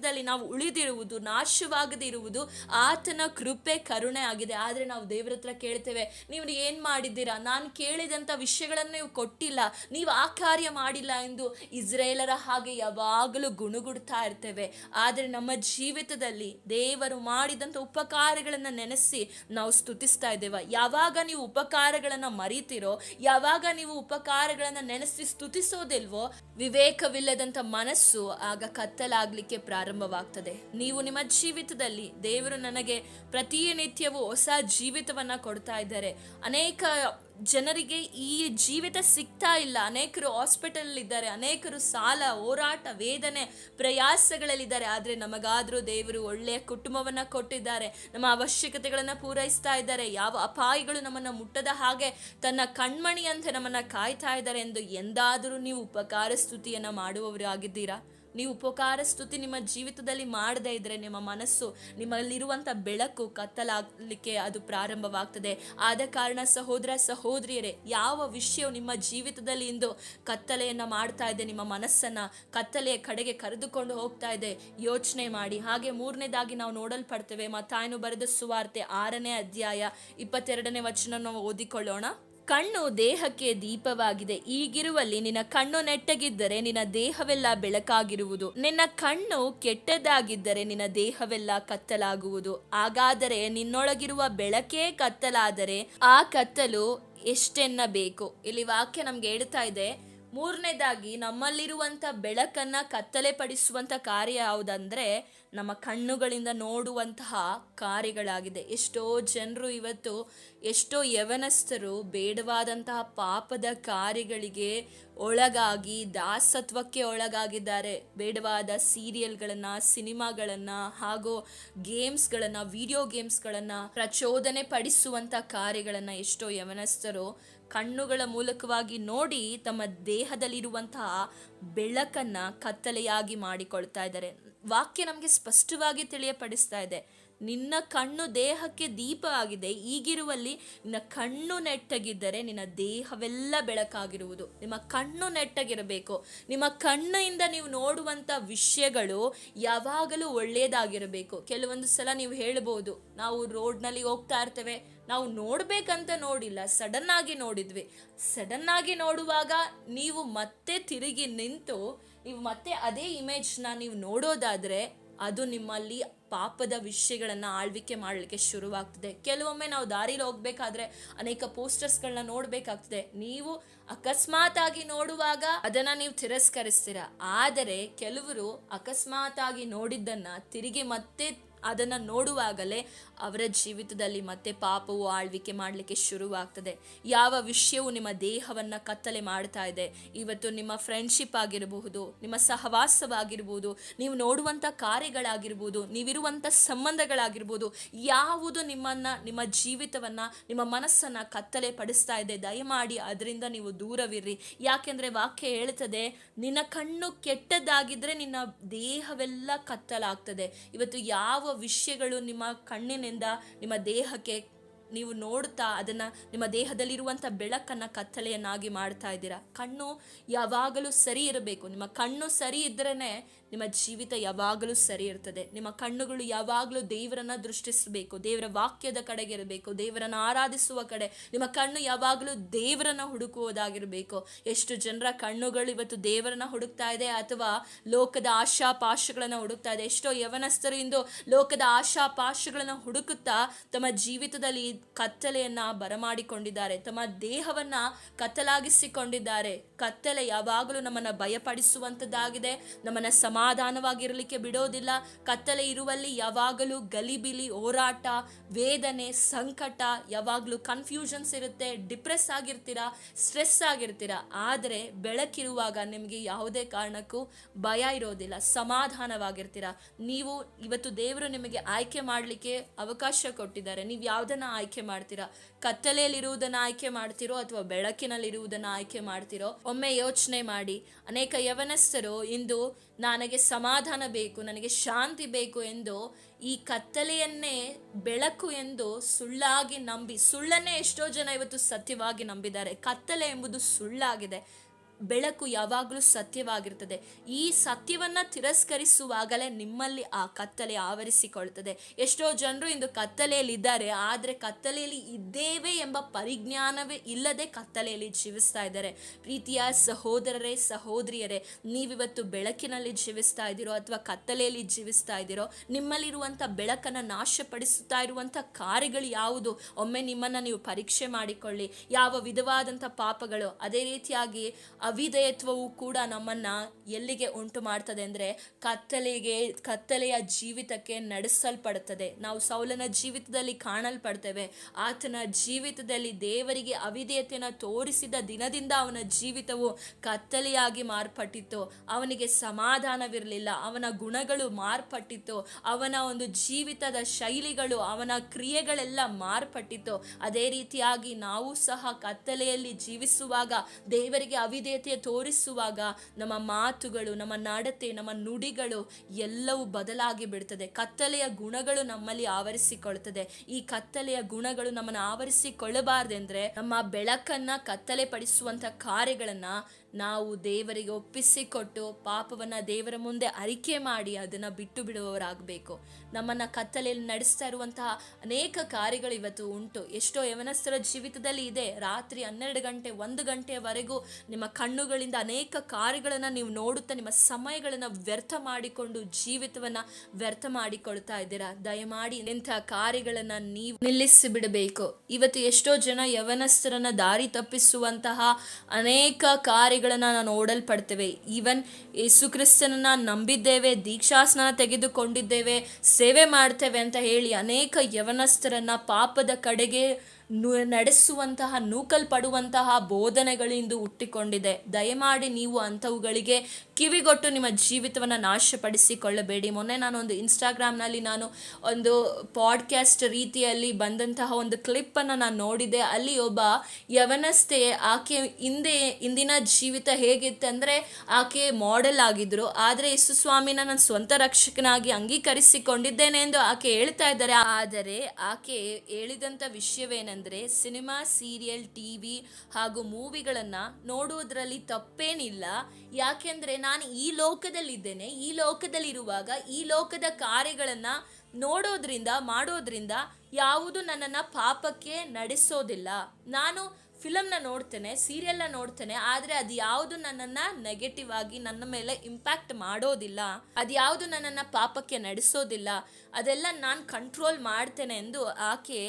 ಜೀವಿತದಲ್ಲಿ ನಾವು ಉಳಿದಿರುವುದು ನಾಶವಾಗದಿರುವುದು ಆತನ ಕೃಪೆ, ಕರುಣೆ ಆಗಿದೆ. ಆದರೆ ನಾವು ದೇವರ ಹತ್ರ ಕೇಳ್ತೇವೆ, ನೀವು ಏನು ಮಾಡಿದ್ದೀರಾ? ನಾನು ಕೇಳಿದಂಥ ವಿಷಯಗಳನ್ನು ನೀವು ಕೊಟ್ಟಿಲ್ಲ. ನೀವು ಆ ಕಾರ್ಯ ಮಾಡಿಲ್ಲ ಎಂದು ಇಸ್ರೇಲರ ಹಾಗೆ ಯಾವಾಗಲೂ ಗುಣಗುಡ್ತಾ ಇರ್ತೇವೆ. ಆದರೆ ನಮ್ಮ ಜೀವಿತದಲ್ಲಿ ದೇವರು ಮಾಡಿದಂಥ ಉಪಕಾರಗಳನ್ನು ನೆನೆಸಿ ನಾವು ಸ್ತುತಿಸ್ತಾ ಇದ್ದೇವೆ. ಯಾವಾಗ ನೀವು ಉಪಕಾರಗಳನ್ನು ಮರಿತೀರೋ, ಯಾವಾಗ ನೀವು ಉಪಕಾರಗಳನ್ನು ನೆನೆಸಿ ಸ್ತುತಿಸೋದಿಲ್ವೋ, ವಿವೇಕವಿಲ್ಲದಂಥ ಮನಸ್ಸು ಆಗ ಕತ್ತಲಾಗ್ಲಿಕ್ಕೆ ಪ್ರಾರಂಭವಾಗ್ತದೆ. ನೀವು ನಿಮ್ಮ ಜೀವಿತದಲ್ಲಿ ದೇವರು ನನಗೆ ಪ್ರತಿನಿತ್ಯವೂ ಹೊಸ ಜೀವಿತವನ್ನ ಕೊಡ್ತಾ ಇದ್ದಾರೆ. ಅನೇಕ ಜನರಿಗೆ ಈ ಜೀವಿತ ಸಿಗ್ತಾ ಇಲ್ಲ. ಅನೇಕರು ಹಾಸ್ಪಿಟಲ್ ಇದ್ದಾರೆ ಅನೇಕರು ಸಾಲ, ಹೋರಾಟ, ವೇದನೆ, ಪ್ರಯಾಸಗಳಲ್ಲಿದ್ದಾರೆ. ಆದರೆ ನಮಗಾದರೂ ದೇವರು ಒಳ್ಳೆಯ ಕುಟುಂಬವನ್ನ ಕೊಟ್ಟಿದ್ದಾರೆ. ನಮ್ಮ ಅವಶ್ಯಕತೆಗಳನ್ನ ಪೂರೈಸ್ತಾ ಇದ್ದಾರೆ. ಯಾವ ಅಪಾಯಗಳು ನಮ್ಮನ್ನ ಮುಟ್ಟದ ಹಾಗೆ ತನ್ನ ಕಣ್ಮಣಿಯಂತೆ ನಮ್ಮನ್ನ ಕಾಯ್ತಾ ಇದ್ದಾರೆ ಎಂದು ಎಂದಾದರೂ ನೀವು ಉಪಕಾರ ಸ್ತುತಿಯನ್ನು ಮಾಡುವವರು ಆಗಿದ್ದೀರಾ ನೀವು ಉಪಕಾರ ಸ್ತುತಿ ನಿಮ್ಮ ಜೀವಿತದಲ್ಲಿ ಮಾಡದೇ ಇದ್ರೆ ನಿಮ್ಮ ಮನಸ್ಸು ನಿಮ್ಮಲ್ಲಿರುವಂಥ ಬೆಳಕು ಕತ್ತಲಾಗಲಿಕ್ಕೆ ಅದು ಪ್ರಾರಂಭವಾಗ್ತದೆ. ಆದ ಕಾರಣ ಸಹೋದರ, ಸಹೋದರಿಯರೇ, ಯಾವ ವಿಷಯವು ನಿಮ್ಮ ಜೀವಿತದಲ್ಲಿ ಇಂದು ಕತ್ತಲೆಯನ್ನ ಮಾಡ್ತಾ ಇದೆ, ನಿಮ್ಮ ಮನಸ್ಸನ್ನ ಕತ್ತಲೆಯ ಕಡೆಗೆ ಕರೆದುಕೊಂಡು ಹೋಗ್ತಾ ಇದೆ, ಯೋಚನೆ ಮಾಡಿ. ಹಾಗೆ ಮೂರನೇದಾಗಿ ನಾವು ನೋಡಲ್ಪಡ್ತೇವೆ, ಮತ್ತಾಯನು ಬರೆದ ಸುವಾರ್ತೆ ಆರನೇ ಅಧ್ಯಾಯ ಇಪ್ಪತ್ತೆರಡನೇ ವಚನ ನಾವು ಓದಿಕೊಳ್ಳೋಣ. ಕಣ್ಣು ದೇಹಕ್ಕೆ ದೀಪವಾಗಿದೆ. ಈಗಿರುವಲ್ಲಿ ನಿನ್ನ ಕಣ್ಣು ನೆಟ್ಟಗಿದ್ದರೆ ನಿನ್ನ ದೇಹವೆಲ್ಲ ಬೆಳಕಾಗಿರುವುದು. ನಿನ್ನ ಕಣ್ಣು ಕೆಟ್ಟದಾಗಿದ್ದರೆ ನಿನ್ನ ದೇಹವೆಲ್ಲ ಕತ್ತಲಾಗುವುದು. ಹಾಗಾದರೆ ನಿನ್ನೊಳಗಿರುವ ಬೆಳಕೇ ಕತ್ತಲಾದರೆ ಆ ಕತ್ತಲು ಎಷ್ಟೆನ್ನಬೇಕು? ಇಲ್ಲಿ ವಾಕ್ಯ ನಮ್ಗೆ ಹೇಳ್ತಾ ಇದೆ ಮೂರನೇದಾಗಿ ನಮ್ಮಲ್ಲಿರುವಂಥ ಬೆಳಕನ್ನ ಕತ್ತಲೆ ಪಡಿಸುವಂಥ ಕಾರ್ಯ ಯಾವುದಂದ್ರೆ ನಮ್ಮ ಕಣ್ಣುಗಳಿಂದ ನೋಡುವಂತಹ ಕಾರ್ಯಗಳಾಗಿದೆ. ಎಷ್ಟೋ ಜನರು ಇವತ್ತು, ಎಷ್ಟೋ ಯವನಸ್ಥರು ಬೇಡವಾದಂತಹ ಪಾಪದ ಕಾರ್ಯಗಳಿಗೆ ಒಳಗಾಗಿ, ದಾಸತ್ವಕ್ಕೆ ಒಳಗಾಗಿದ್ದಾರೆ. ಬೇಡವಾದ ಸೀರಿಯಲ್ಗಳನ್ನು, ಸಿನಿಮಾಗಳನ್ನು ಹಾಗೂ ಗೇಮ್ಸ್ಗಳನ್ನು, ವಿಡಿಯೋ ಗೇಮ್ಸ್ಗಳನ್ನು ಪ್ರಚೋದನೆ ಪಡಿಸುವಂಥ ಕಾರ್ಯಗಳನ್ನು ಎಷ್ಟೋ ಯವನಸ್ಥರು ಕಣ್ಣುಗಳ ಮೂಲಕವಾಗಿ ನೋಡಿ ತಮ್ಮ ದೇಹದಲ್ಲಿರುವಂತಹ ಬೆಳಕನ್ನ ಕತ್ತಲೆಯಾಗಿ ಮಾಡಿಕೊಳ್ತಾ ಇದ್ದಾರೆ. ವಾಕ್ಯ ನಮಗೆ ಸ್ಪಷ್ಟವಾಗಿ ತಿಳಿಯಪಡಿಸ್ತಾ ಇದೆ. ನಿನ್ನ ಕಣ್ಣು ದೇಹಕ್ಕೆ ದೀಪ ಆಗಿದೆ. ಈಗಿರುವಲ್ಲಿ ನಿನ್ನ ಕಣ್ಣು ನೆಟ್ಟಗಿದ್ದರೆ ನಿನ್ನ ದೇಹವೆಲ್ಲ ಬೆಳಕಾಗಿರುವುದು. ನಿಮ್ಮ ಕಣ್ಣು ನೆಟ್ಟಗಿರಬೇಕು. ನಿಮ್ಮ ಕಣ್ಣಿಂದ ನೀವು ನೋಡುವಂಥ ವಿಷಯಗಳು ಯಾವಾಗಲೂ ಒಳ್ಳೆಯದಾಗಿರಬೇಕು. ಕೆಲವೊಂದು ಸಲ ನೀವು ಹೇಳ್ಬೋದು, ನಾವು ರೋಡ್ನಲ್ಲಿ ಹೋಗ್ತಾ ಇರ್ತೇವೆ. ನಾವು ನೋಡಬೇಕಂತ ನೋಡಿಲ್ಲ ಸಡನ್ ಆಗಿ ನೋಡಿದ್ವಿ. ಸಡನ್ ಆಗಿ ನೋಡುವಾಗ ನೀವು ಮತ್ತೆ ತಿರುಗಿ ನಿಂತು, ನೀವು ಮತ್ತೆ ಅದೇ ಇಮೇಜ್ನ ನೀವು ನೋಡೋದಾದರೆ ಅದು ನಿಮ್ಮಲ್ಲಿ ಪಾಪದ ವಿಷಯಗಳನ್ನು ಆಳ್ವಿಕೆ ಮಾಡಲಿಕ್ಕೆ ಶುರುವಾಗ್ತದೆ. ಕೆಲವೊಮ್ಮೆ ನಾವು ದಾರಿಲಿ ಹೋಗ್ಬೇಕಾದ್ರೆ ಅನೇಕ ಪೋಸ್ಟರ್ಸ್ಗಳನ್ನ ನೋಡಬೇಕಾಗ್ತದೆ. ನೀವು ಅಕಸ್ಮಾತ್ ಆಗಿ ನೋಡುವಾಗ ಅದನ್ನ ನೀವು ತಿರಸ್ಕರಿಸ್ತೀರ. ಆದರೆ ಕೆಲವರು ಅಕಸ್ಮಾತ್ ಆಗಿ ನೋಡಿದ್ದನ್ನ ತಿರುಗಿ ಮತ್ತೆ ಅದನ್ನ ನೋಡುವಾಗಲೇ ಅವರ ಜೀವಿತದಲ್ಲಿ ಮತ್ತೆ ಪಾಪವು ಆಳ್ವಿಕೆ ಮಾಡಲಿಕ್ಕೆ ಶುರುವಾಗ್ತದೆ. ಯಾವ ವಿಷಯವು ನಿಮ್ಮ ದೇಹವನ್ನ ಕತ್ತಲೆ ಮಾಡ್ತಾ ಇದೆ, ಇವತ್ತು ನಿಮ್ಮ ಫ್ರೆಂಡ್ಶಿಪ್ ಆಗಿರಬಹುದು, ನಿಮ್ಮ ಸಹವಾಸವಾಗಿರ್ಬೋದು ನೀವು ನೋಡುವಂಥ ಕಾರ್ಯಗಳಾಗಿರ್ಬೋದು ನೀವಿರುವಂಥ ಸಂಬಂಧಗಳಾಗಿರ್ಬೋದು ಯಾವುದು ನಿಮ್ಮನ್ನ, ನಿಮ್ಮ ಜೀವಿತವನ್ನ, ನಿಮ್ಮ ಮನಸ್ಸನ್ನ ಕತ್ತಲೆ ಪಡಿಸ್ತಾ ಇದೆ, ದಯಮಾಡಿ ಅದರಿಂದ ನೀವು ದೂರವಿರ್ರಿ. ಯಾಕೆಂದ್ರೆ ವಾಕ್ಯ ಹೇಳ್ತದೆ ನಿನ್ನ ಕಣ್ಣು ಕೆಟ್ಟದ್ದಾಗಿದ್ರೆ ನಿನ್ನ ದೇಹವೆಲ್ಲ ಕತ್ತಲಾಗ್ತದೆ. ಇವತ್ತು ಯಾವ ವಿಷಯಗಳು ನಿಮ್ಮ ಕಣ್ಣಿನಿಂದ ನಿಮ್ಮ ದೇಹಕ್ಕೆ ನೀವು ನೋಡ್ತಾ ಅದನ್ನ ನಿಮ್ಮ ದೇಹದಲ್ಲಿರುವಂಥ ಬೆಳಕನ್ನ ಕತ್ತಲೆಯನ್ನಾಗಿ ಮಾಡ್ತಾ ಇದ್ದೀರಾ? ಕಣ್ಣು ಯಾವಾಗಲೂ ಸರಿ ಇರಬೇಕು. ನಿಮ್ಮ ಕಣ್ಣು ಸರಿ ಇದ್ರೇನೆ ನಿಮ್ಮ ಜೀವಿತ ಯಾವಾಗಲೂ ಸರಿ ಇರ್ತದೆ. ನಿಮ್ಮ ಕಣ್ಣುಗಳು ಯಾವಾಗಲೂ ದೇವರನ್ನ ದೃಷ್ಟಿಸಬೇಕು. ದೇವರ ವಾಕ್ಯದ ಕಡೆಗೆ ಇರಬೇಕು. ದೇವರನ್ನ ಆರಾಧಿಸುವ ಕಡೆ. ನಿಮ್ಮ ಕಣ್ಣು ಯಾವಾಗಲೂ ದೇವರನ್ನ ಹುಡುಕುವುದಾಗಿರಬೇಕು. ಎಷ್ಟು ಜನರ ಕಣ್ಣುಗಳು ಇವತ್ತು ದೇವರನ್ನ ಹುಡುಕ್ತಾ ಇದೆ ಅಥವಾ ಲೋಕದ ಆಶಾಪಾಶಗಳನ್ನ ಹುಡುಕ್ತಾ ಇದೆ. ಎಷ್ಟೋ ಯವನಸ್ಥರು ಇಂದು ಲೋಕದ ಆಶಾಪಾಶಗಳನ್ನ ಹುಡುಕುತ್ತಾ ತಮ್ಮ ಜೀವಿತದಲ್ಲಿ ಕತ್ತಲೆಯನ್ನ ಬರಮಾಡಿಕೊಂಡಿದ್ದಾರೆ. ತಮ್ಮ ದೇಹವನ್ನ ಕತ್ತಲಾಗಿಸಿಕೊಂಡಿದ್ದಾರೆ. ಕತ್ತಲೆ ಯಾವಾಗಲೂ ನಮ್ಮನ್ನ ಭಯಪಡಿಸುವಂಥದ್ದಾಗಿದೆ ನಮ್ಮನ್ನ ಸಮಾಧಾನವಾಗಿರಲಿಕ್ಕೆ ಬಿಡೋದಿಲ್ಲ. ಕತ್ತಲೆ ಇರುವಲ್ಲಿ ಯಾವಾಗಲೂ ಗಲಿಬಿಲಿ, ಹೋರಾಟ, ವೇದನೆ, ಸಂಕಟ, ಯಾವಾಗಲೂ ಕನ್ಫ್ಯೂಷನ್ಸ್ ಇರುತ್ತೆ. ಡಿಪ್ರೆಸ್ ಆಗಿರ್ತೀರಾ ಸ್ಟ್ರೆಸ್ ಆಗಿರ್ತೀರಾ, ಆದರೆ ಬೆಳಕಿರುವಾಗ ನಿಮಗೆ ಯಾವುದೇ ಕಾರಣಕ್ಕೂ ಭಯ ಇರೋದಿಲ್ಲ. ಸಮಾಧಾನವಾಗಿರ್ತೀರಾ. ನೀವು ಇವತ್ತು ದೇವರು ನಿಮಗೆ ಆಯ್ಕೆ ಮಾಡಲಿಕ್ಕೆ ಅವಕಾಶ ಕೊಟ್ಟಿದ್ದಾರೆ. ನೀವು ಯಾವುದನ್ನ ಆಯ್ಕೆ ಮಾಡ್ತೀರಾ? ಕತ್ತಲೆಯಲ್ಲಿರುವುದನ್ನು ಆಯ್ಕೆ ಮಾಡ್ತಿರೋ ಅಥವಾ ಬೆಳಕಿನಲ್ಲಿರುವುದನ್ನು ಆಯ್ಕೆ ಮಾಡ್ತಿರೋ? ಒಮ್ಮೆ ಯೋಚನೆ ಮಾಡಿ. ಅನೇಕ ಯವನಸ್ಥರು ಇಂದು ನನಗೆ ಸಮಾಧಾನ ಬೇಕು, ನನಗೆ ಶಾಂತಿ ಬೇಕು ಎಂದು ಈ ಕತ್ತಲೆಯನ್ನೇ ಬೆಳಕು ಎಂದು ಸುಳ್ಳಾಗಿ ನಂಬಿ, ಸುಳ್ಳನ್ನೇ ಎಷ್ಟೋ ಜನ ಇವತ್ತು ಸತ್ಯವಾಗಿ ನಂಬಿದ್ದಾರೆ. ಕತ್ತಲೆ ಎಂಬುದು ಸುಳ್ಳಾಗಿದೆ. ಬೆಳಕು ಯಾವಾಗಲೂ ಸತ್ಯವಾಗಿರ್ತದೆ ಈ ಸತ್ಯವನ್ನ ತಿರಸ್ಕರಿಸುವಾಗಲೇ ನಿಮ್ಮಲ್ಲಿ ಆ ಕತ್ತಲೆ ಆವರಿಸಿಕೊಳ್ತದೆ ಎಷ್ಟೋ ಜನರು ಇಂದು ಕತ್ತಲೆಯಲ್ಲಿ ಇದ್ದಾರೆ. ಆದರೆ ಕತ್ತಲೆಯಲ್ಲಿ ಇದ್ದೇವೆ ಎಂಬ ಪರಿಜ್ಞಾನವೇ ಇಲ್ಲದೆ ಕತ್ತಲೆಯಲ್ಲಿ ಜೀವಿಸ್ತಾ ಇದ್ದಾರೆ. ಪ್ರೀತಿಯ ಸಹೋದರರೇ, ಸಹೋದರಿಯರೇ, ನೀವಿವತ್ತು ಬೆಳಕಿನಲ್ಲಿ ಜೀವಿಸ್ತಾ ಇದ್ದೀರೋ ಅಥವಾ ಕತ್ತಲೆಯಲ್ಲಿ ಜೀವಿಸ್ತಾ ಇದ್ದೀರೋ, ನಿಮ್ಮಲ್ಲಿರುವಂಥ ಬೆಳಕನ್ನು ನಾಶಪಡಿಸುತ್ತಾ ಇರುವಂಥ ಕಾರ್ಯಗಳು ಯಾವುದು? ಒಮ್ಮೆ ನಿಮ್ಮನ್ನು ನೀವು ಪರೀಕ್ಷೆ ಮಾಡಿಕೊಳ್ಳಿ. ಯಾವ ವಿಧವಾದಂಥ ಪಾಪಗಳು, ಅದೇ ರೀತಿಯಾಗಿ ಅವಿಧೇಯತ್ವವು ಕೂಡ ನಮ್ಮನ್ನು ಎಲ್ಲಿಗೆ ಉಂಟು ಮಾಡ್ತದೆ ಅಂದರೆ ಕತ್ತಲೆಗೆ, ಕತ್ತಲೆಯ ಜೀವಿತಕ್ಕೆ ನಡೆಸಲ್ಪಡುತ್ತದೆ. ನಾವು ಸೌಲನ ಜೀವಿತದಲ್ಲಿ ಕಾಣಲ್ಪಡ್ತೇವೆ. ಆತನ ಜೀವಿತದಲ್ಲಿ ದೇವರಿಗೆ ಅವಿದೇಯತೆಯನ್ನು ತೋರಿಸಿದ ದಿನದಿಂದ ಅವನ ಜೀವಿತವು ಕತ್ತಲೆಯಾಗಿ ಮಾರ್ಪಟ್ಟಿತ್ತು. ಅವನಿಗೆ ಸಮಾಧಾನವಿರಲಿಲ್ಲ. ಅವನ ಗುಣಗಳು ಮಾರ್ಪಟ್ಟಿತ್ತು. ಅವನ ಒಂದು ಜೀವಿತದ ಶೈಲಿಗಳು, ಅವನ ಕ್ರಿಯೆಗಳೆಲ್ಲ ಮಾರ್ಪಟ್ಟಿತ್ತು. ಅದೇ ರೀತಿಯಾಗಿ ನಾವು ಸಹ ಕತ್ತಲೆಯಲ್ಲಿ ಜೀವಿಸುವಾಗ ದೇವರಿಗೆ ಅವಿಧೇಯ ಸತ್ಯತೆ ತೋರಿಸುವಾಗ ನಮ್ಮ ಮಾತುಗಳು, ನಮ್ಮ ನಡತೆ, ನಮ್ಮ ನುಡಿಗಳು ಎಲ್ಲವೂ ಬದಲಾಗಿ ಬಿಡ್ತದೆ. ಕತ್ತಲೆಯ ಗುಣಗಳು ನಮ್ಮಲ್ಲಿ ಆವರಿಸಿಕೊಳ್ತದೆ. ಈ ಕತ್ತಲೆಯ ಗುಣಗಳು ನಮ್ಮನ್ನು ಆವರಿಸಿಕೊಳ್ಳಬಾರ್ದೆಂದ್ರೆ ನಮ್ಮ ಬೆಳಕನ್ನ ಕತ್ತಲೆ ಪಡಿಸುವಂತ ಕಾರ್ಯಗಳನ್ನ ನಾವು ದೇವರಿಗೆ ಒಪ್ಪಿಸಿಕೊಟ್ಟು ಪಾಪವನ್ನ ದೇವರ ಮುಂದೆ ಅರಿಕೆ ಮಾಡಿ ಅದನ್ನ ಬಿಟ್ಟು ಬಿಡುವವರಾಗಬೇಕು. ನಮ್ಮನ್ನ ಕತ್ತಲೆಯಲ್ಲಿ ನಡೆಸ್ತಾ ಇರುವಂತಹ ಅನೇಕ ಕಾರ್ಯಗಳು ಇವತ್ತು ಉಂಟು. ಎಷ್ಟೋ ಯವನಸ್ಥರ ಜೀವಿತದಲ್ಲಿ ಇದೆ. ರಾತ್ರಿ ಹನ್ನೆರಡು ಗಂಟೆ, ಒಂದು ಗಂಟೆವರೆಗೂ ನಿಮ್ಮ ಕಣ್ಣುಗಳಿಂದ ಅನೇಕ ಕಾರ್ಯಗಳನ್ನ ನೀವು ನೋಡುತ್ತಾ ನಿಮ್ಮ ಸಮಯಗಳನ್ನ ವ್ಯರ್ಥ ಮಾಡಿಕೊಂಡು ಜೀವಿತವನ್ನ ವ್ಯರ್ಥ ಮಾಡಿಕೊಳ್ತಾ ಇದ್ದೀರಾ? ದಯಮಾಡಿ ಇಂಥ ಕಾರ್ಯಗಳನ್ನ ನೀವು ನಿಲ್ಲಿಸಿ ಬಿಡಬೇಕು. ಇವತ್ತು ಎಷ್ಟೋ ಜನ ಯವನಸ್ಥರನ್ನ ದಾರಿ ತಪ್ಪಿಸುವಂತಹ ಅನೇಕ ಕಾರ್ಯಗಳನ್ನ ನೋಡಲ್ಪಡ್ತೇವೆ ಈವನ್ ಯೇಸು ಕ್ರಿಸ್ತನನ್ನು ನಂಬಿದ್ದೇವೆ, ದೀಕ್ಷಾಸ್ನಾನ ತೆಗೆದುಕೊಂಡಿದ್ದೇವೆ, ಸೇವೆ ಮಾಡ್ತೇವೆ ಅಂತ ಹೇಳಿ ಅನೇಕ ಯವನಸ್ಥರನ್ನು ಪಾಪದ ಕಡೆಗೆ ನಡೆಸುವಂತಹ, ನೂಕಲ್ಪಡುವಂತಹ ಬೋಧನೆಗಳಿಂದ ಹುಟ್ಟಿಕೊಂಡಿದೆ. ದಯಮಾಡಿ ನೀವು ಅಂಥವುಗಳಿಗೆ ಕಿವಿಗೊಟ್ಟು ನಿಮ್ಮ ಜೀವಿತವನ್ನು ನಾಶಪಡಿಸಿಕೊಳ್ಳಬೇಡಿ. ಮೊನ್ನೆ ನಾನು ಒಂದು ಇನ್ಸ್ಟಾಗ್ರಾಮ್ನಲ್ಲಿ ನಾನು ಒಂದು ಪಾಡ್ಕ್ಯಾಸ್ಟ್ ರೀತಿಯಲ್ಲಿ ಬಂದಂತಹ ಒಂದು ಕ್ಲಿಪ್ಪನ್ನು ನಾನು ನೋಡಿದೆ ಅಲ್ಲಿ ಒಬ್ಬ ಯವನಸ್ಥೆ ಆಕೆ ಹಿಂದೆ ಇಂದಿನ ಜೀವಿತ ಹೇಗಿತ್ತಂದರೆ ಆಕೆ ಮಾಡೆಲ್ ಆಗಿದ್ದರು ಆದರೆ ಯೇಸು ಸ್ವಾಮಿನ ನಾನು ಸ್ವಂತ ರಕ್ಷಕನಾಗಿ ಅಂಗೀಕರಿಸಿಕೊಂಡಿದ್ದೇನೆ ಎಂದು ಆಕೆ ಹೇಳ್ತಾ ಇದ್ದಾರೆ. ಆದರೆ ಆಕೆ ಹೇಳಿದಂಥ ವಿಷಯವೇನೆಂದರೆ ಸಿನಿಮಾ, ಸೀರಿಯಲ್, ಟಿವಿ ಹಾಗೂ ಮೂವಿಗಳನ್ನು ನೋಡುವುದರಲ್ಲಿ ತಪ್ಪೇನಿಲ್ಲ. ಯಾಕೆಂದರೆ ನಾನು ಈ ಲೋಕದಲ್ಲಿದ್ದೇನೆ, ಈ ಲೋಕದಲ್ಲಿರುವಾಗ ಈ ಲೋಕದ ಕಾರ್ಯಗಳನ್ನು ನೋಡೋದ್ರಿಂದ, ಮಾಡೋದ್ರಿಂದ ಯಾವುದು ನನ್ನನ್ನು ಪಾಪಕ್ಕೆ ನಡೆಸೋದಿಲ್ಲ. ನಾನು ಫಿಲಮ್ನ ನೋಡ್ತೇನೆ ಸೀರಿಯಲ್ನ ನೋಡ್ತೇನೆ, ಆದರೆ ಅದು ಯಾವುದು ನನ್ನನ್ನು ನೆಗೆಟಿವ್ ಆಗಿ ನನ್ನ ಮೇಲೆ ಇಂಪ್ಯಾಕ್ಟ್ ಮಾಡೋದಿಲ್ಲ. ಅದು ಯಾವುದು ನನ್ನನ್ನು ಪಾಪಕ್ಕೆ ನಡೆಸೋದಿಲ್ಲ. ಅದೆಲ್ಲ ನಾನು ಕಂಟ್ರೋಲ್ ಮಾಡ್ತೇನೆ ಎಂದು ಆಕೆ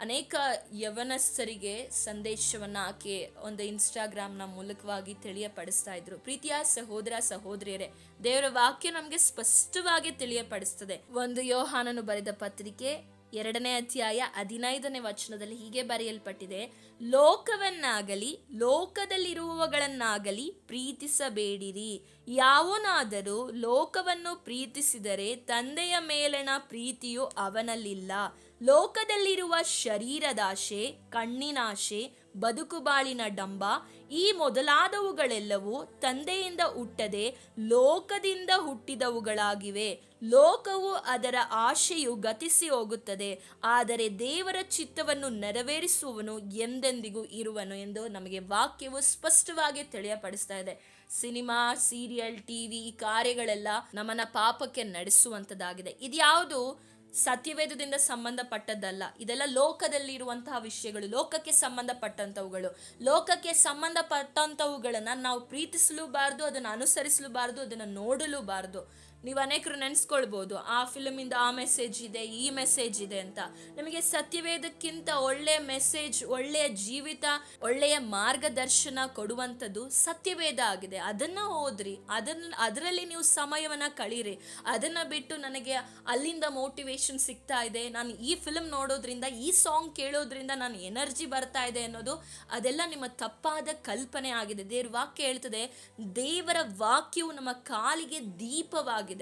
ಅನೇಕ ಯವನಸ್ಥರಿಗೆ ಸಂದೇಶವನ್ನು ಆಕೆ ಒಂದು ಇನ್ಸ್ಟಾಗ್ರಾಮ್ನ ಮೂಲಕವಾಗಿ ತಿಳಿಯಪಡಿಸ್ತಾ ಇದ್ರು. ಪ್ರೀತಿಯ ಸಹೋದರ, ಸಹೋದರಿಯರೇ, ದೇವರ ವಾಕ್ಯ ನಮಗೆ ಸ್ಪಷ್ಟವಾಗಿ ತಿಳಿಯಪಡಿಸ್ತದೆ. ಒಂದು ಯೋಹಾನನು ಬರೆದ ಪತ್ರಿಕೆ ಎರಡನೇ ಅಧ್ಯಾಯ ಹದಿನೈದನೇ ವಚನದಲ್ಲಿ ಹೀಗೆ ಬರೆಯಲ್ಪಟ್ಟಿದೆ, ಲೋಕವನ್ನಾಗಲಿ, ಲೋಕದಲ್ಲಿರುವವಗಳನ್ನಾಗಲಿ ಪ್ರೀತಿಸಬೇಡಿರಿ. ಯಾವನಾದರೂ ಲೋಕವನ್ನು ಪ್ರೀತಿಸಿದರೆ ತಂದೆಯ ಮೇಲಣ ಪ್ರೀತಿಯು ಅವನಲ್ಲಿಲ್ಲ. ಲೋಕದಲ್ಲಿರುವ ಶರೀರದಾಶೆ, ಕಣ್ಣಿನಾಶೆ ಬದುಕುಬಾಳಿನ ಡಂಬ, ಈ ಮೊದಲಾದವುಗಳೆಲ್ಲವೂ ತಂದೆಯಿಂದ ಹುಟ್ಟದೆ ಲೋಕದಿಂದ ಹುಟ್ಟಿದವುಗಳಾಗಿವೆ. ಲೋಕವು ಅದರ ಆಶೆಯು ಗತಿಸಿ ಹೋಗುತ್ತದೆ, ಆದರೆ ದೇವರ ಚಿತ್ತವನ್ನು ನೆರವೇರಿಸುವನು ಎಂದೆಂದಿಗೂ ಇರುವನು ಎಂದು ನಮಗೆ ವಾಕ್ಯವು ಸ್ಪಷ್ಟವಾಗಿ ತಿಳಿಯಪಡಿಸ್ತಾ ಇದೆ. ಸಿನಿಮಾ, ಸೀರಿಯಲ್, ಟಿವಿ ಕಾರ್ಯಗಳೆಲ್ಲ ನಮ್ಮನ್ನ ಪಾಪಕ್ಕೆ ನಡೆಸುವಂಥದ್ದಾಗಿದೆ. ಇದ್ಯಾವುದು ಸತ್ಯವೇದದಿಂದ ಸಂಬಂಧಪಟ್ಟದ್ದಲ್ಲ. ಇದೆಲ್ಲ ಲೋಕದಲ್ಲಿ ಇರುವಂತಹ ವಿಷಯಗಳು, ಲೋಕಕ್ಕೆ ಸಂಬಂಧಪಟ್ಟಂಥವುಗಳು. ಲೋಕಕ್ಕೆ ಸಂಬಂಧಪಟ್ಟಂಥವುಗಳನ್ನು ನಾವು ಪ್ರೀತಿಸಲೂಬಾರ್ದು, ಅದನ್ನು ಅನುಸರಿಸಲೂಬಾರ್ದು, ಅದನ್ನು ನೋಡಲೂಬಾರ್ದು. ನೀವು ಅನೇಕರು ನೆನೆಸ್ಕೊಳ್ಬೋದು, ಆ ಫಿಲಮಿಂದ ಆ ಮೆಸೇಜ್ ಇದೆ, ಈ ಮೆಸೇಜ್ ಇದೆ ಅಂತ. ನಮಗೆ ಸತ್ಯವೇದಕ್ಕಿಂತ ಒಳ್ಳೆಯ ಮೆಸೇಜ್ ಒಳ್ಳೆಯ ಜೀವಿತ, ಒಳ್ಳೆಯ ಮಾರ್ಗದರ್ಶನ ಕೊಡುವಂಥದ್ದು ಸತ್ಯವೇದ ಆಗಿದೆ. ಅದನ್ನು ಓದ್ರಿ, ಅದನ್ನ, ಅದರಲ್ಲಿ ನೀವು ಸಮಯವನ್ನು ಕಳೀರಿ. ಅದನ್ನು ಬಿಟ್ಟು ನನಗೆ ಅಲ್ಲಿಂದ ಮೋಟಿವೇಶನ್ ಸಿಗ್ತಾ ಇದೆ. ನಾನು ಈ ಫಿಲ್ಮ್ ನೋಡೋದ್ರಿಂದ, ಈ ಸಾಂಗ್ ಕೇಳೋದ್ರಿಂದ ನಾನು ಎನರ್ಜಿ ಬರ್ತಾ ಇದೆ ಅನ್ನೋದು ಅದೆಲ್ಲ ನಿಮ್ಮ ತಪ್ಪಾದ ಕಲ್ಪನೆ ಆಗಿದೆ. ದೇವ್ರ ವಾಕ್ಯ ಹೇಳ್ತದೆ, ದೇವರ ವಾಕ್ಯವು ನಮ್ಮ ಕಾಲಿಗೆ ದೀಪವಾಗಿದೆ.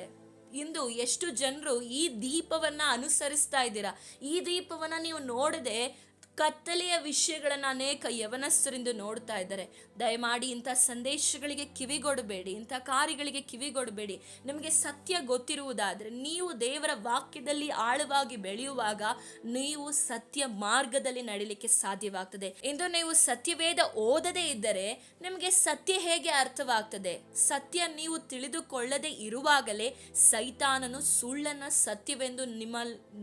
ಇಂದು ಎಷ್ಟು ಜನರು ಈ ದೀಪವನ್ನ ಅನುಸರಿಸ್ತಾ ಇದ್ದೀರಾ? ಈ ದೀಪವನ್ನ ನೀವು ನೋಡದೆ ಕತ್ತಲೆಯ ವಿಷಯಗಳನ್ನು ಅನೇಕ ಯವನಸ್ಥರಿಂದ ನೋಡ್ತಾ ಇದ್ದಾರೆ. ದಯಮಾಡಿ ಇಂಥ ಸಂದೇಶಗಳಿಗೆ ಕಿವಿಗೊಡಬೇಡಿ, ಇಂಥ ಕಾರ್ಯಗಳಿಗೆ ಕಿವಿಗೊಡಬೇಡಿ. ನಿಮಗೆ ಸತ್ಯ ಗೊತ್ತಿರುವುದಾದರೆ, ನೀವು ದೇವರ ವಾಕ್ಯದಲ್ಲಿ ಆಳವಾಗಿ ಬೆಳೆಯುವಾಗ ನೀವು ಸತ್ಯ ಮಾರ್ಗದಲ್ಲಿ ನಡೀಲಿಕ್ಕೆ ಸಾಧ್ಯವಾಗ್ತದೆ. ಇಂದು ನೀವು ಸತ್ಯವೇದ ಓದದೇ ಇದ್ದರೆ, ನಿಮಗೆ ಸತ್ಯ ಹೇಗೆ ಅರ್ಥವಾಗ್ತದೆ? ಸತ್ಯ ನೀವು ತಿಳಿದುಕೊಳ್ಳದೆ ಇರುವಾಗಲೇ ಸೈತಾನನು ಸುಳ್ಳನ್ನು ಸತ್ಯವೆಂದು ನಿಮ್ಮ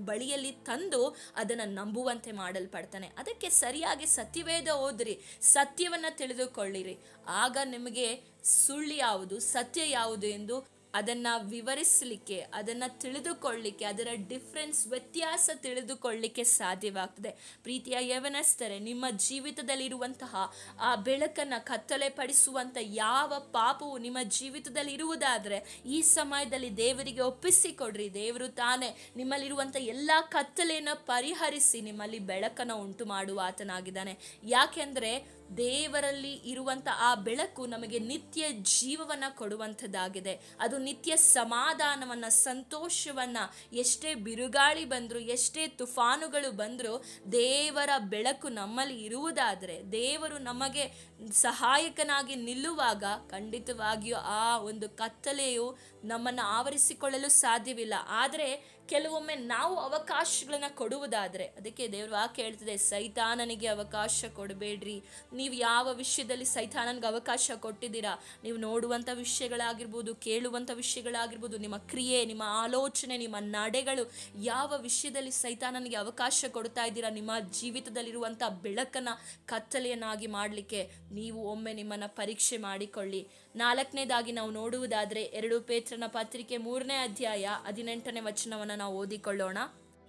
ಬಳಿಯಲ್ಲಿ ತಂದು ಅದನ್ನು ನಂಬುವಂತೆ ಮಾಡಲ್ಪಡ್ತಾನೆ. ಅದಕ್ಕೆ ಸರಿಯಾಗಿ ಸತ್ಯವೇದ ಓದ್ರಿ ಸತ್ಯವನ್ನ ತಿಳಿದುಕೊಳ್ಳಿರಿ. ಆಗ ನಿಮಗೆ ಸುಳ್ಳು ಯಾವುದು ಸತ್ಯ ಯಾವುದು ಎಂದು ಅದನ್ನ ವಿವರಿಸಲಿಕ್ಕೆ, ಅದನ್ನ ತಿಳಿದುಕೊಳ್ಳಿಕ್ಕೆ, ಅದರ ಡಿಫ್ರೆನ್ಸ್ ವ್ಯತ್ಯಾಸ ತಿಳಿದುಕೊಳ್ಳಿಕ್ಕೆ ಸಾಧ್ಯವಾಗ್ತದೆ. ಪ್ರೀತಿಯ ಯವನಸ್ತರೆ ನಿಮ್ಮ ಜೀವಿತದಲ್ಲಿರುವಂತಹ ಆ ಬೆಳಕನ್ನು ಕತ್ತಲೆ ಪಡಿಸುವಂಥ ಯಾವ ಪಾಪವು ನಿಮ್ಮ ಜೀವಿತದಲ್ಲಿ ಇರುವುದಾದರೆ ಈ ಸಮಯದಲ್ಲಿ ದೇವರಿಗೆ ಒಪ್ಪಿಸಿಕೊಡ್ರಿ. ದೇವರು ತಾನೇ ನಿಮ್ಮಲ್ಲಿರುವಂಥ ಎಲ್ಲ ಕತ್ತಲೆಯನ್ನು ಪರಿಹರಿಸಿ ನಿಮ್ಮಲ್ಲಿ ಬೆಳಕನ್ನು ಉಂಟು ಮಾಡುವ ಆತನಾಗಿದ್ದಾನೆ. ಯಾಕೆಂದ್ರೆ ದೇವರಲ್ಲಿ ಇರುವಂತ ಆ ಬೆಳಕು ನಮಗೆ ನಿತ್ಯ ಜೀವವನ್ನ ಕೊಡುವಂಥದ್ದಾಗಿದೆ. ಅದು ನಿತ್ಯ ಸಮಾಧಾನವನ್ನ, ಸಂತೋಷವನ್ನ ಎಷ್ಟೇ ಬಿರುಗಾಳಿ ಬಂದರೂ, ಎಷ್ಟೇ ತುಫಾನುಗಳು ಬಂದರೂ ದೇವರ ಬೆಳಕು ನಮ್ಮಲ್ಲಿ ಇರುವುದಾದರೆ, ದೇವರು ನಮಗೆ ಸಹಾಯಕನಾಗಿ ನಿಲ್ಲುವಾಗ ಖಂಡಿತವಾಗಿಯೂ ಆ ಒಂದು ಕತ್ತಲೆಯು ನಮ್ಮನ್ನು ಆವರಿಸಿಕೊಳ್ಳಲು ಸಾಧ್ಯವಿಲ್ಲ. ಆದರೆ ಕೆಲವೊಮ್ಮೆ ನಾವು ಅವಕಾಶಗಳನ್ನ ಕೊಡುವುದಾದರೆ, ಅದಕ್ಕೆ ದೇವರು ವಾಕ್ಯ ಹೇಳ್ತದೆ, ಸೈತಾನನಿಗೆ ಅವಕಾಶ ಕೊಡಬೇಡ್ರಿ. ನೀವು ಯಾವ ವಿಷಯದಲ್ಲಿ ಸೈತಾನನಿಗೆ ಅವಕಾಶ ಕೊಟ್ಟಿದ್ದೀರಾ? ನೀವು ನೋಡುವಂಥ ವಿಷಯಗಳಾಗಿರ್ಬೋದು, ಕೇಳುವಂಥ ವಿಷಯಗಳಾಗಿರ್ಬೋದು, ನಿಮ್ಮ ಕ್ರಿಯೆ, ನಿಮ್ಮ ಆಲೋಚನೆ, ನಿಮ್ಮ ನಡೆಗಳು ಯಾವ ವಿಷಯದಲ್ಲಿ ಸೈತಾನನಿಗೆ ಅವಕಾಶ ಕೊಡ್ತಾ ಇದ್ದೀರಾ? ನಿಮ್ಮ ಜೀವಿತದಲ್ಲಿರುವಂಥ ಬೆಳಕನ್ನ ಕತ್ತಲೆಯನ್ನಾಗಿ ಮಾಡಲಿಕ್ಕೆ ನೀವು ಒಮ್ಮೆ ನಿಮ್ಮನ್ನ ಪರೀಕ್ಷೆ ಮಾಡಿಕೊಳ್ಳಿ. ನಾಲ್ಕನೇದಾಗಿ ನಾವು ನೋಡುವುದಾದರೆ, ಎರಡು ಪೇತ್ರನ ಪತ್ರಿಕೆ ಮೂರನೇ ಅಧ್ಯಾಯ ಹದಿನೆಂಟನೇ ವಚನವನ್ನು ನಾವು ಓದಿಕೊಳ್ಳೋಣ.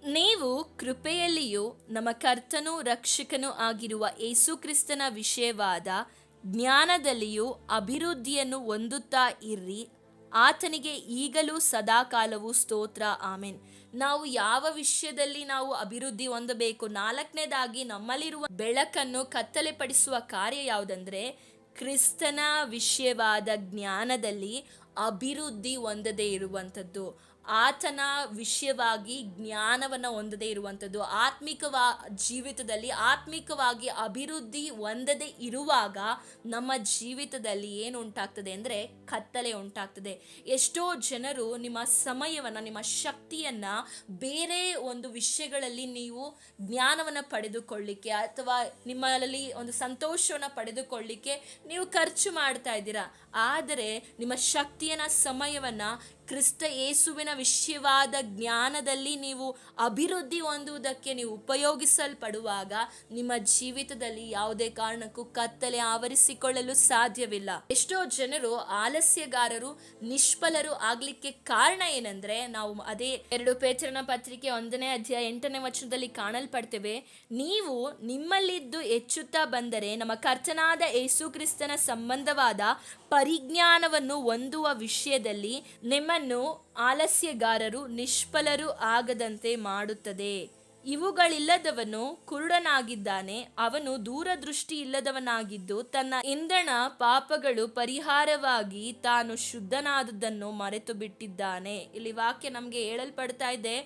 ನೀವು ಕೃಪೆಯಲ್ಲಿಯೂ ನಮ್ಮ ಕರ್ತನೂ ರಕ್ಷಕನೂ ಆಗಿರುವ ಯೇಸುಕ್ರಿಸ್ತನ ವಿಷಯವಾದ ಜ್ಞಾನದಲ್ಲಿಯೂ ಅಭಿವೃದ್ಧಿಯನ್ನು ಹೊಂದುತ್ತಾ ಇರ್ರಿ ಆತನಿಗೆ ಈಗಲೂ ಸದಾಕಾಲವೂ ಸ್ತೋತ್ರ. ಆಮೇನ್. ನಾವು ಯಾವ ವಿಷಯದಲ್ಲಿ ನಾವು ಅಭಿವೃದ್ಧಿ ಹೊಂದಬೇಕು? ನಾಲ್ಕನೇದಾಗಿ ನಮ್ಮಲ್ಲಿರುವ ಬೆಳಕನ್ನು ಕತ್ತಲೆಪಡಿಸುವ ಕಾರ್ಯ ಯಾವುದಂದ್ರೆ ಕ್ರಿಸ್ತನ ವಿಷಯವಾದ ಜ್ಞಾನದಲ್ಲಿ ಅಭಿವೃದ್ಧಿ ಹೊಂದದೇ ಇರುವಂಥದ್ದು. ಆತನ ವಿಷಯವಾಗಿ ಜ್ಞಾನವನ್ನು ಹೊಂದದೇ ಇರುವಂಥದ್ದು. ಆತ್ಮಿಕವಾ, ಜೀವಿತದಲ್ಲಿ ಆತ್ಮಿಕವಾಗಿ ಅಭಿವೃದ್ಧಿ ಹೊಂದದೇ ಇರುವಾಗ ನಮ್ಮ ಜೀವಿತದಲ್ಲಿ ಏನು ಉಂಟಾಗ್ತದೆ ಅಂದರೆ ಕತ್ತಲೆ ಉಂಟಾಗ್ತದೆ. ಎಷ್ಟೋ ಜನರು ನಿಮ್ಮ ಸಮಯವನ್ನು, ನಿಮ್ಮ ಶಕ್ತಿಯನ್ನು ಬೇರೆ ಒಂದು ವಿಷಯಗಳಲ್ಲಿ ನೀವು ಜ್ಞಾನವನ್ನು ಪಡೆದುಕೊಳ್ಳಿಕ್ಕೆ ಅಥವಾ ನಿಮ್ಮಲ್ಲಿ ಒಂದು ಸಂತೋಷವನ್ನು ಪಡೆದುಕೊಳ್ಳಿಕ್ಕೆ ನೀವು ಖರ್ಚು ಮಾಡ್ತಾ ಇದ್ದೀರಾ. ಆದರೆ ನಿಮ್ಮ ಶಕ್ತಿಯನ್ನ, ಸಮಯವನ್ನ ಕ್ರಿಸ್ತ ಯೇಸುವಿನ ವಿಷಯವಾದ ಜ್ಞಾನದಲ್ಲಿ ನೀವು ಅಭಿವೃದ್ಧಿ ಹೊಂದುವುದಕ್ಕೆ ನೀವು ಉಪಯೋಗಿಸಲ್ಪಡುವಾಗ ನಿಮ್ಮ ಜೀವಿತದಲ್ಲಿ ಯಾವುದೇ ಕಾರಣಕ್ಕೂ ಕತ್ತಲೆ ಆವರಿಸಿಕೊಳ್ಳಲು ಸಾಧ್ಯವಿಲ್ಲ. ಎಷ್ಟೋ ಜನರು ಆಲಸ್ಯಗಾರರು, ನಿಷ್ಫಲರು ಆಗ್ಲಿಕ್ಕೆ ಕಾರಣ ಏನಂದ್ರೆ ನಾವು ಅದೇ ಎರಡು ಪೇತ್ರನ ಪತ್ರಿಕೆ ಒಂದನೇ ಅಧ್ಯಾಯ ಎಂಟನೇ ವಚನದಲ್ಲಿ ಕಾಣಲ್ಪಡ್ತೇವೆ, ನೀವು ನಿಮ್ಮಲ್ಲಿದ್ದು ಹೆಚ್ಚುತ್ತಾ ಬಂದರೆ ನಮ್ಮ ಕರ್ತನಾದ ಯೇಸು ಕ್ರಿಸ್ತನ ಸಂಬಂಧವಾದ ಪರಿಜ್ಞಾನವನ್ನು ಹೊಂದುವ ವಿಷಯದಲ್ಲಿ ನಿಮ್ಮನ್ನು ಆಲಸ್ಯಗಾರರು, ನಿಷ್ಫಲರು ಆಗದಂತೆ ಮಾಡುತ್ತದೆ. ಇವುಗಳಿಲ್ಲದವನು ಕುರುಡನಾಗಿದ್ದಾನೆ, ಅವನು ದೂರದೃಷ್ಟಿ ಇಲ್ಲದವನಾಗಿದ್ದು ತನ್ನ ಇಂಧನ ಪಾಪಗಳು ಪರಿಹಾರವಾಗಿ ತಾನು ಶುದ್ಧನಾದದ್ದನ್ನು ಮರೆತು ಬಿಟ್ಟಿದ್ದಾನೆ ಇಲ್ಲಿ ವಾಕ್ಯ ನಮಗೆ ಹೇಳಲ್ಪಡ್ತಾ ಇದೆ,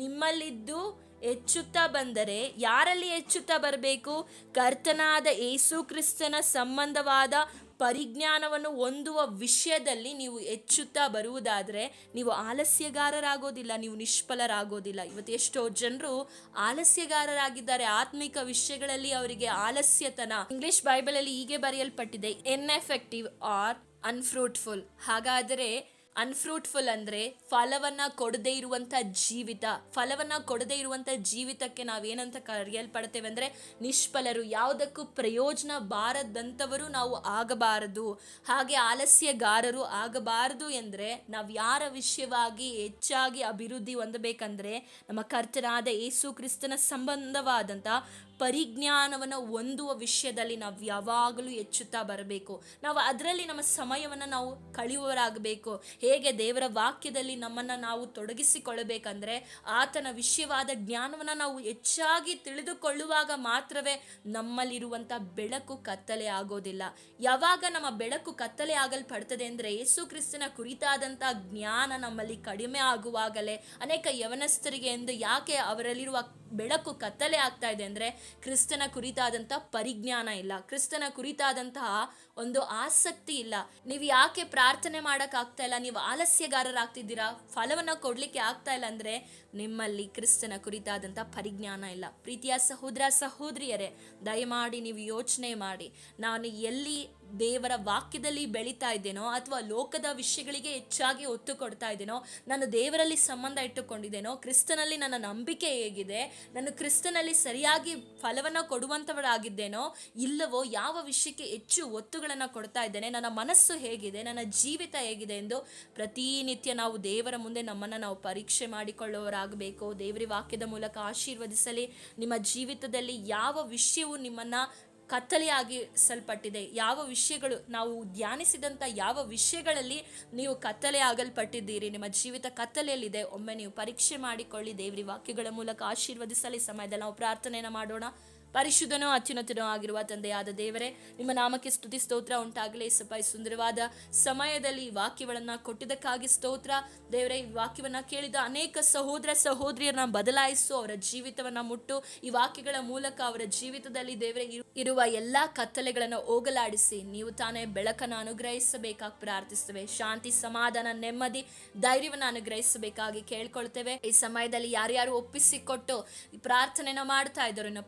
ನಿಮ್ಮಲ್ಲಿದ್ದು ಹೆಚ್ಚುತ್ತಾ ಬಂದರೆ ಯಾರಲ್ಲಿ ಹೆಚ್ಚುತ್ತಾ ಬರಬೇಕು? ಕರ್ತನಾದ ಏಸು ಕ್ರಿಸ್ತನ ಸಂಬಂಧವಾದ ಪರಿಜ್ಞಾನವನ್ನು ಹೊಂದುವ ವಿಷಯದಲ್ಲಿ ನೀವು ಹೆಚ್ಚುತ್ತಾ ಬರುವುದಾದರೆ ನೀವು ಆಲಸ್ಯಗಾರರಾಗೋದಿಲ್ಲ, ನೀವು ನಿಷ್ಫಲರಾಗೋದಿಲ್ಲ. ಇವತ್ತು ಎಷ್ಟೋ ಜನರು ಆಲಸ್ಯಗಾರರಾಗಿದ್ದಾರೆ. ಆತ್ಮಿಕ ವಿಷಯಗಳಲ್ಲಿ ಅವರಿಗೆ ಆಲಸ್ಯತನ. ಇಂಗ್ಲಿಷ್ ಬೈಬಲಲ್ಲಿ ಹೀಗೆ ಬರೆಯಲ್ಪಟ್ಟಿದೆ ಎನ್ಎಫೆಕ್ಟಿವ್ ಆರ್ ಅನ್ಫ್ರೂಟ್ಫುಲ್ ಹಾಗಾದರೆ ಅನ್ಫ್ರೂಟ್ಫುಲ್ ಅಂದರೆ ಫಲವನ್ನ ಕೊಡದೇ ಇರುವಂಥ ಜೀವಿತ. ಫಲವನ್ನ ಕೊಡದೇ ಇರುವಂಥ ಜೀವಿತಕ್ಕೆ ನಾವೇನಂತ ಕರೆಯಲ್ಪಡ್ತೇವೆ ಅಂದರೆ ನಿಷ್ಫಲರು. ಯಾವುದಕ್ಕೂ ಪ್ರಯೋಜನ ಬಾರದಂಥವರು ನಾವು ಆಗಬಾರದು. ಹಾಗೆ ಆಲಸ್ಯಗಾರರು ಆಗಬಾರದು ಎಂದರೆ ನಾವು ಯಾರ ವಿಷಯವಾಗಿ ಹೆಚ್ಚಾಗಿ ಅಭಿವೃದ್ಧಿ ಹೊಂದಬೇಕಂದ್ರೆ ನಮ್ಮ ಕರ್ತನಾದ ಯೇಸು ಕ್ರಿಸ್ತನ ಸಂಬಂಧವಾದಂಥ ಪರಿಜ್ಞಾನವನ್ನು ಹೊಂದುವ ವಿಷಯದಲ್ಲಿ ನಾವು ಯಾವಾಗಲೂ ಹೆಚ್ಚುತ್ತಾ ಬರಬೇಕು. ನಾವು ಅದರಲ್ಲಿ ನಮ್ಮ ಸಮಯವನ್ನು ನಾವು ಕಳೆಯುವವರಾಗಬೇಕು. ಹೇಗೆ ದೇವರ ವಾಕ್ಯದಲ್ಲಿ ನಮ್ಮನ್ನು ನಾವು ತೊಡಗಿಸಿಕೊಳ್ಳಬೇಕಂದ್ರೆ ಆತನ ವಿಷಯವಾದ ಜ್ಞಾನವನ್ನು ನಾವು ಹೆಚ್ಚಾಗಿ ತಿಳಿದುಕೊಳ್ಳುವಾಗ ಮಾತ್ರವೇ ನಮ್ಮಲ್ಲಿರುವಂಥ ಬೆಳಕು ಕತ್ತಲೆ ಆಗೋದಿಲ್ಲ. ಯಾವಾಗ ನಮ್ಮ ಬೆಳಕು ಕತ್ತಲೆ ಆಗಲ್ಪಡ್ತದೆ ಅಂದರೆ ಯೇಸು ಕ್ರಿಸ್ತನ ಕುರಿತಾದಂಥ ಜ್ಞಾನ ನಮ್ಮಲ್ಲಿ ಕಡಿಮೆ ಆಗುವಾಗಲೇ ಅನೇಕ ಯವನಸ್ಥರಿಗೆ ಎಂದು ಯಾಕೆ ಅವರಲ್ಲಿರುವ ಬೆಳಕು ಕತ್ತಲೆ ಆಗ್ತಾ ಇದೆ ಅಂದರೆ ಕ್ರಿಸ್ತನ ಕುರಿತಾದಂಥ ಪರಿಜ್ಞಾನ ಇಲ್ಲ. ಕ್ರಿಸ್ತನ ಕುರಿತಾದಂತಹ ಒಂದು ಆಸಕ್ತಿ ಇಲ್ಲ. ನೀವು ಯಾಕೆ ಪ್ರಾರ್ಥನೆ ಮಾಡೋಕ್ಕಾಗ್ತಾ ಇಲ್ಲ? ನೀವು ಆಲಸ್ಯಗಾರರಾಗ್ತಿದ್ದೀರಾ? ಫಲವನ್ನು ಕೊಡಲಿಕ್ಕೆ ಆಗ್ತಾ ಇಲ್ಲ ಅಂದರೆ ನಿಮ್ಮಲ್ಲಿ ಕ್ರಿಸ್ತನ ಕುರಿತಾದಂಥ ಪರಿಜ್ಞಾನ ಇಲ್ಲ. ಪ್ರೀತಿಯ ಸಹೋದರ ಸಹೋದರಿಯರೇ, ದಯಮಾಡಿ ನೀವು ಯೋಚನೆ ಮಾಡಿ. ನಾನು ಎಲ್ಲಿ ದೇವರ ವಾಕ್ಯದಲ್ಲಿ ಬೆಳೀತಾ ಇದ್ದೇನೋ ಅಥವಾ ಲೋಕದ ವಿಷಯಗಳಿಗೆ ಹೆಚ್ಚಾಗಿ ಒತ್ತು ಕೊಡ್ತಾ ಇದ್ದೇನೋ ನಾನು ದೇವರಲ್ಲಿ ಸಂಬಂಧ ಇಟ್ಟುಕೊಂಡಿದ್ದೇನೋ, ಕ್ರಿಸ್ತನಲ್ಲಿ ನನ್ನ ನಂಬಿಕೆ ಹೇಗಿದೆ ನಾನು ಕ್ರಿಸ್ತನಲ್ಲಿ ಸರಿಯಾಗಿ ಫಲವನ್ನು ಕೊಡುವಂಥವರಾಗಿದ್ದೇನೋ ಇಲ್ಲವೋ, ಯಾವ ವಿಷಯಕ್ಕೆ ಹೆಚ್ಚು ಒತ್ತುಗಳನ್ನು ಕೊಡ್ತಾ ಇದ್ದೇನೆ, ನನ್ನ ಮನಸ್ಸು ಹೇಗಿದೆ, ನನ್ನ ಜೀವಿತ ಹೇಗಿದೆ ಎಂದು ಪ್ರತಿನಿತ್ಯ ನಾವು ದೇವರ ಮುಂದೆ ನಮ್ಮನ್ನು ನಾವು ಪರೀಕ್ಷೆ ಮಾಡಿಕೊಳ್ಳುವವರಾಗಬೇಕು. ದೇವರ ವಾಕ್ಯದ ಮೂಲಕ ಆಶೀರ್ವದಿಸಲಿ. ನಿಮ್ಮ ಜೀವಿತದಲ್ಲಿ ಯಾವ ವಿಷಯವು ನಿಮ್ಮನ್ನು ಕತ್ತಲೆಯಾಗಿ ಸಲ್ಪಟ್ಟಿದೆ ಯಾವ ವಿಷಯಗಳು ನಾವು ಧ್ಯಾನಿಸಿದಂಥ ಯಾವ ವಿಷಯಗಳಲ್ಲಿ ನೀವು ಕತ್ತಲೆ ಆಗಲ್ಪಟ್ಟಿದ್ದೀರಿ ನಿಮ್ಮ ಜೀವಿತ ಕತ್ತಲೆಯಲ್ಲಿದೆ. ಒಮ್ಮೆ ನೀವು ಪರೀಕ್ಷೆ ಮಾಡಿಕೊಳ್ಳಿ ದೇವರಿ ವಾಕ್ಯಗಳ ಮೂಲಕ ಆಶೀರ್ವದಿಸಲಿ. ಸಮಯದಲ್ಲಿ ನಾವು ಪ್ರಾರ್ಥನೆಯನ್ನು ಮಾಡೋಣ. ಪರಿಶುದ್ಧನೋ ಅತ್ಯುನ್ನತನೋ ಆಗಿರುವ ತಂದೆಯಾದ ದೇವರೇ, ನಿಮ್ಮ ನಾಮಕ್ಕೆ ಸ್ತುತಿ, ಸ್ತೋತ್ರ ಉಂಟಾಗಲಿ ಸಪ ಸುಂದರವಾದ ಸಮಯದಲ್ಲಿ ಈ ವಾಕ್ಯಗಳನ್ನ ಕೊಟ್ಟಿದ್ದಕ್ಕಾಗಿ ಸ್ತೋತ್ರ. ದೇವರೇ, ಈ ವಾಕ್ಯವನ್ನ ಕೇಳಿದ ಅನೇಕ ಸಹೋದರ, ಸಹೋದರಿಯರನ್ನ ಬದಲಾಯಿಸು, ಅವರ ಜೀವಿತವನ್ನ ಮುಟ್ಟು. ಈ ವಾಕ್ಯಗಳ ಮೂಲಕ ಅವರ ಜೀವಿತದಲ್ಲಿ ದೇವರೇ, ಇರು- ಇರುವ ಎಲ್ಲಾ ಕತ್ತಲೆಗಳನ್ನು ಹೋಗಲಾಡಿಸಿ, ನೀವು ತಾನೇ ಬೆಳಕನ್ನು ಅನುಗ್ರಹಿಸಬೇಕಾಗಿ ಪ್ರಾರ್ಥಿಸ್ತೇವೆ ಶಾಂತಿ, ಸಮಾಧಾನ, ನೆಮ್ಮದಿ, ಧೈರ್ಯವನ್ನು ಅನುಗ್ರಹಿಸಬೇಕಾಗಿ ಕೇಳ್ಕೊಳ್ತೇವೆ. ಈ ಸಮಯದಲ್ಲಿ ಯಾರ್ಯಾರು ಒಪ್ಪಿಸಿಕೊಟ್ಟು ಪ್ರಾರ್ಥನೆನ ಮಾಡ್ತಾ ಇದ್ದಾರೆ ಇನ್ನು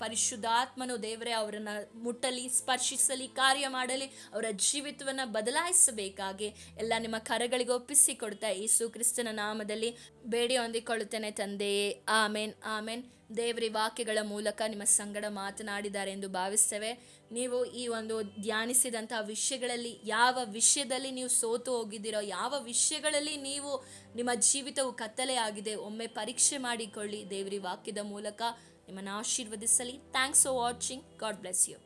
ಪರಿಶುದ್ಧಾತ್ಮನು ದೇವರೇ ಅವರನ್ನ ಮುಟ್ಟಲಿ, ಸ್ಪರ್ಶಿಸಲಿ, ಕಾರ್ಯ ಮಾಡಲಿ, ಅವರ ಜೀವಿತವನ್ನು ಬದಲಾಯಿಸಬೇಕಾಗಿ ಎಲ್ಲ ನಿಮ್ಮ ಕರಗಳಿಗೆ ಒಪ್ಪಿಸಿಕೊಡ್ತಾ ಯೇಸು ಕ್ರಿಸ್ತನ ನಾಮದಲ್ಲಿ ಬೇಡಿ ಹೊಂದಿಕೊಳ್ಳುತ್ತೇನೆ ತಂದೆಯೇ ಆಮೇನ್ ಆಮೇನ್. ದೇವರಿ, ವಾಕ್ಯಗಳ ಮೂಲಕ ನಿಮ್ಮ ಸಂಗಡ ಮಾತನಾಡಿದ್ದಾರೆ ಎಂದು ಭಾವಿಸ್ತೇವೆ. ನೀವು ಈ ಒಂದು ಧ್ಯಾನಿಸಿದಂತಹ ವಿಷಯಗಳಲ್ಲಿ ಯಾವ ವಿಷಯದಲ್ಲಿ ನೀವು ಸೋತು ಹೋಗಿದ್ದೀರೋ, ಯಾವ ವಿಷಯಗಳಲ್ಲಿ ನೀವು ನಿಮ್ಮ ಜೀವಿತವು ಕತ್ತಲೆಯಾಗಿದೆ ಒಮ್ಮೆ ಪರೀಕ್ಷೆ ಮಾಡಿಕೊಳ್ಳಿ ದೇವರಿ, ವಾಕ್ಯದ ಮೂಲಕ. ನಿಮ್ಮನ್ನು ಆಶೀರ್ವದಿಸಲಿ thanks for watching god bless you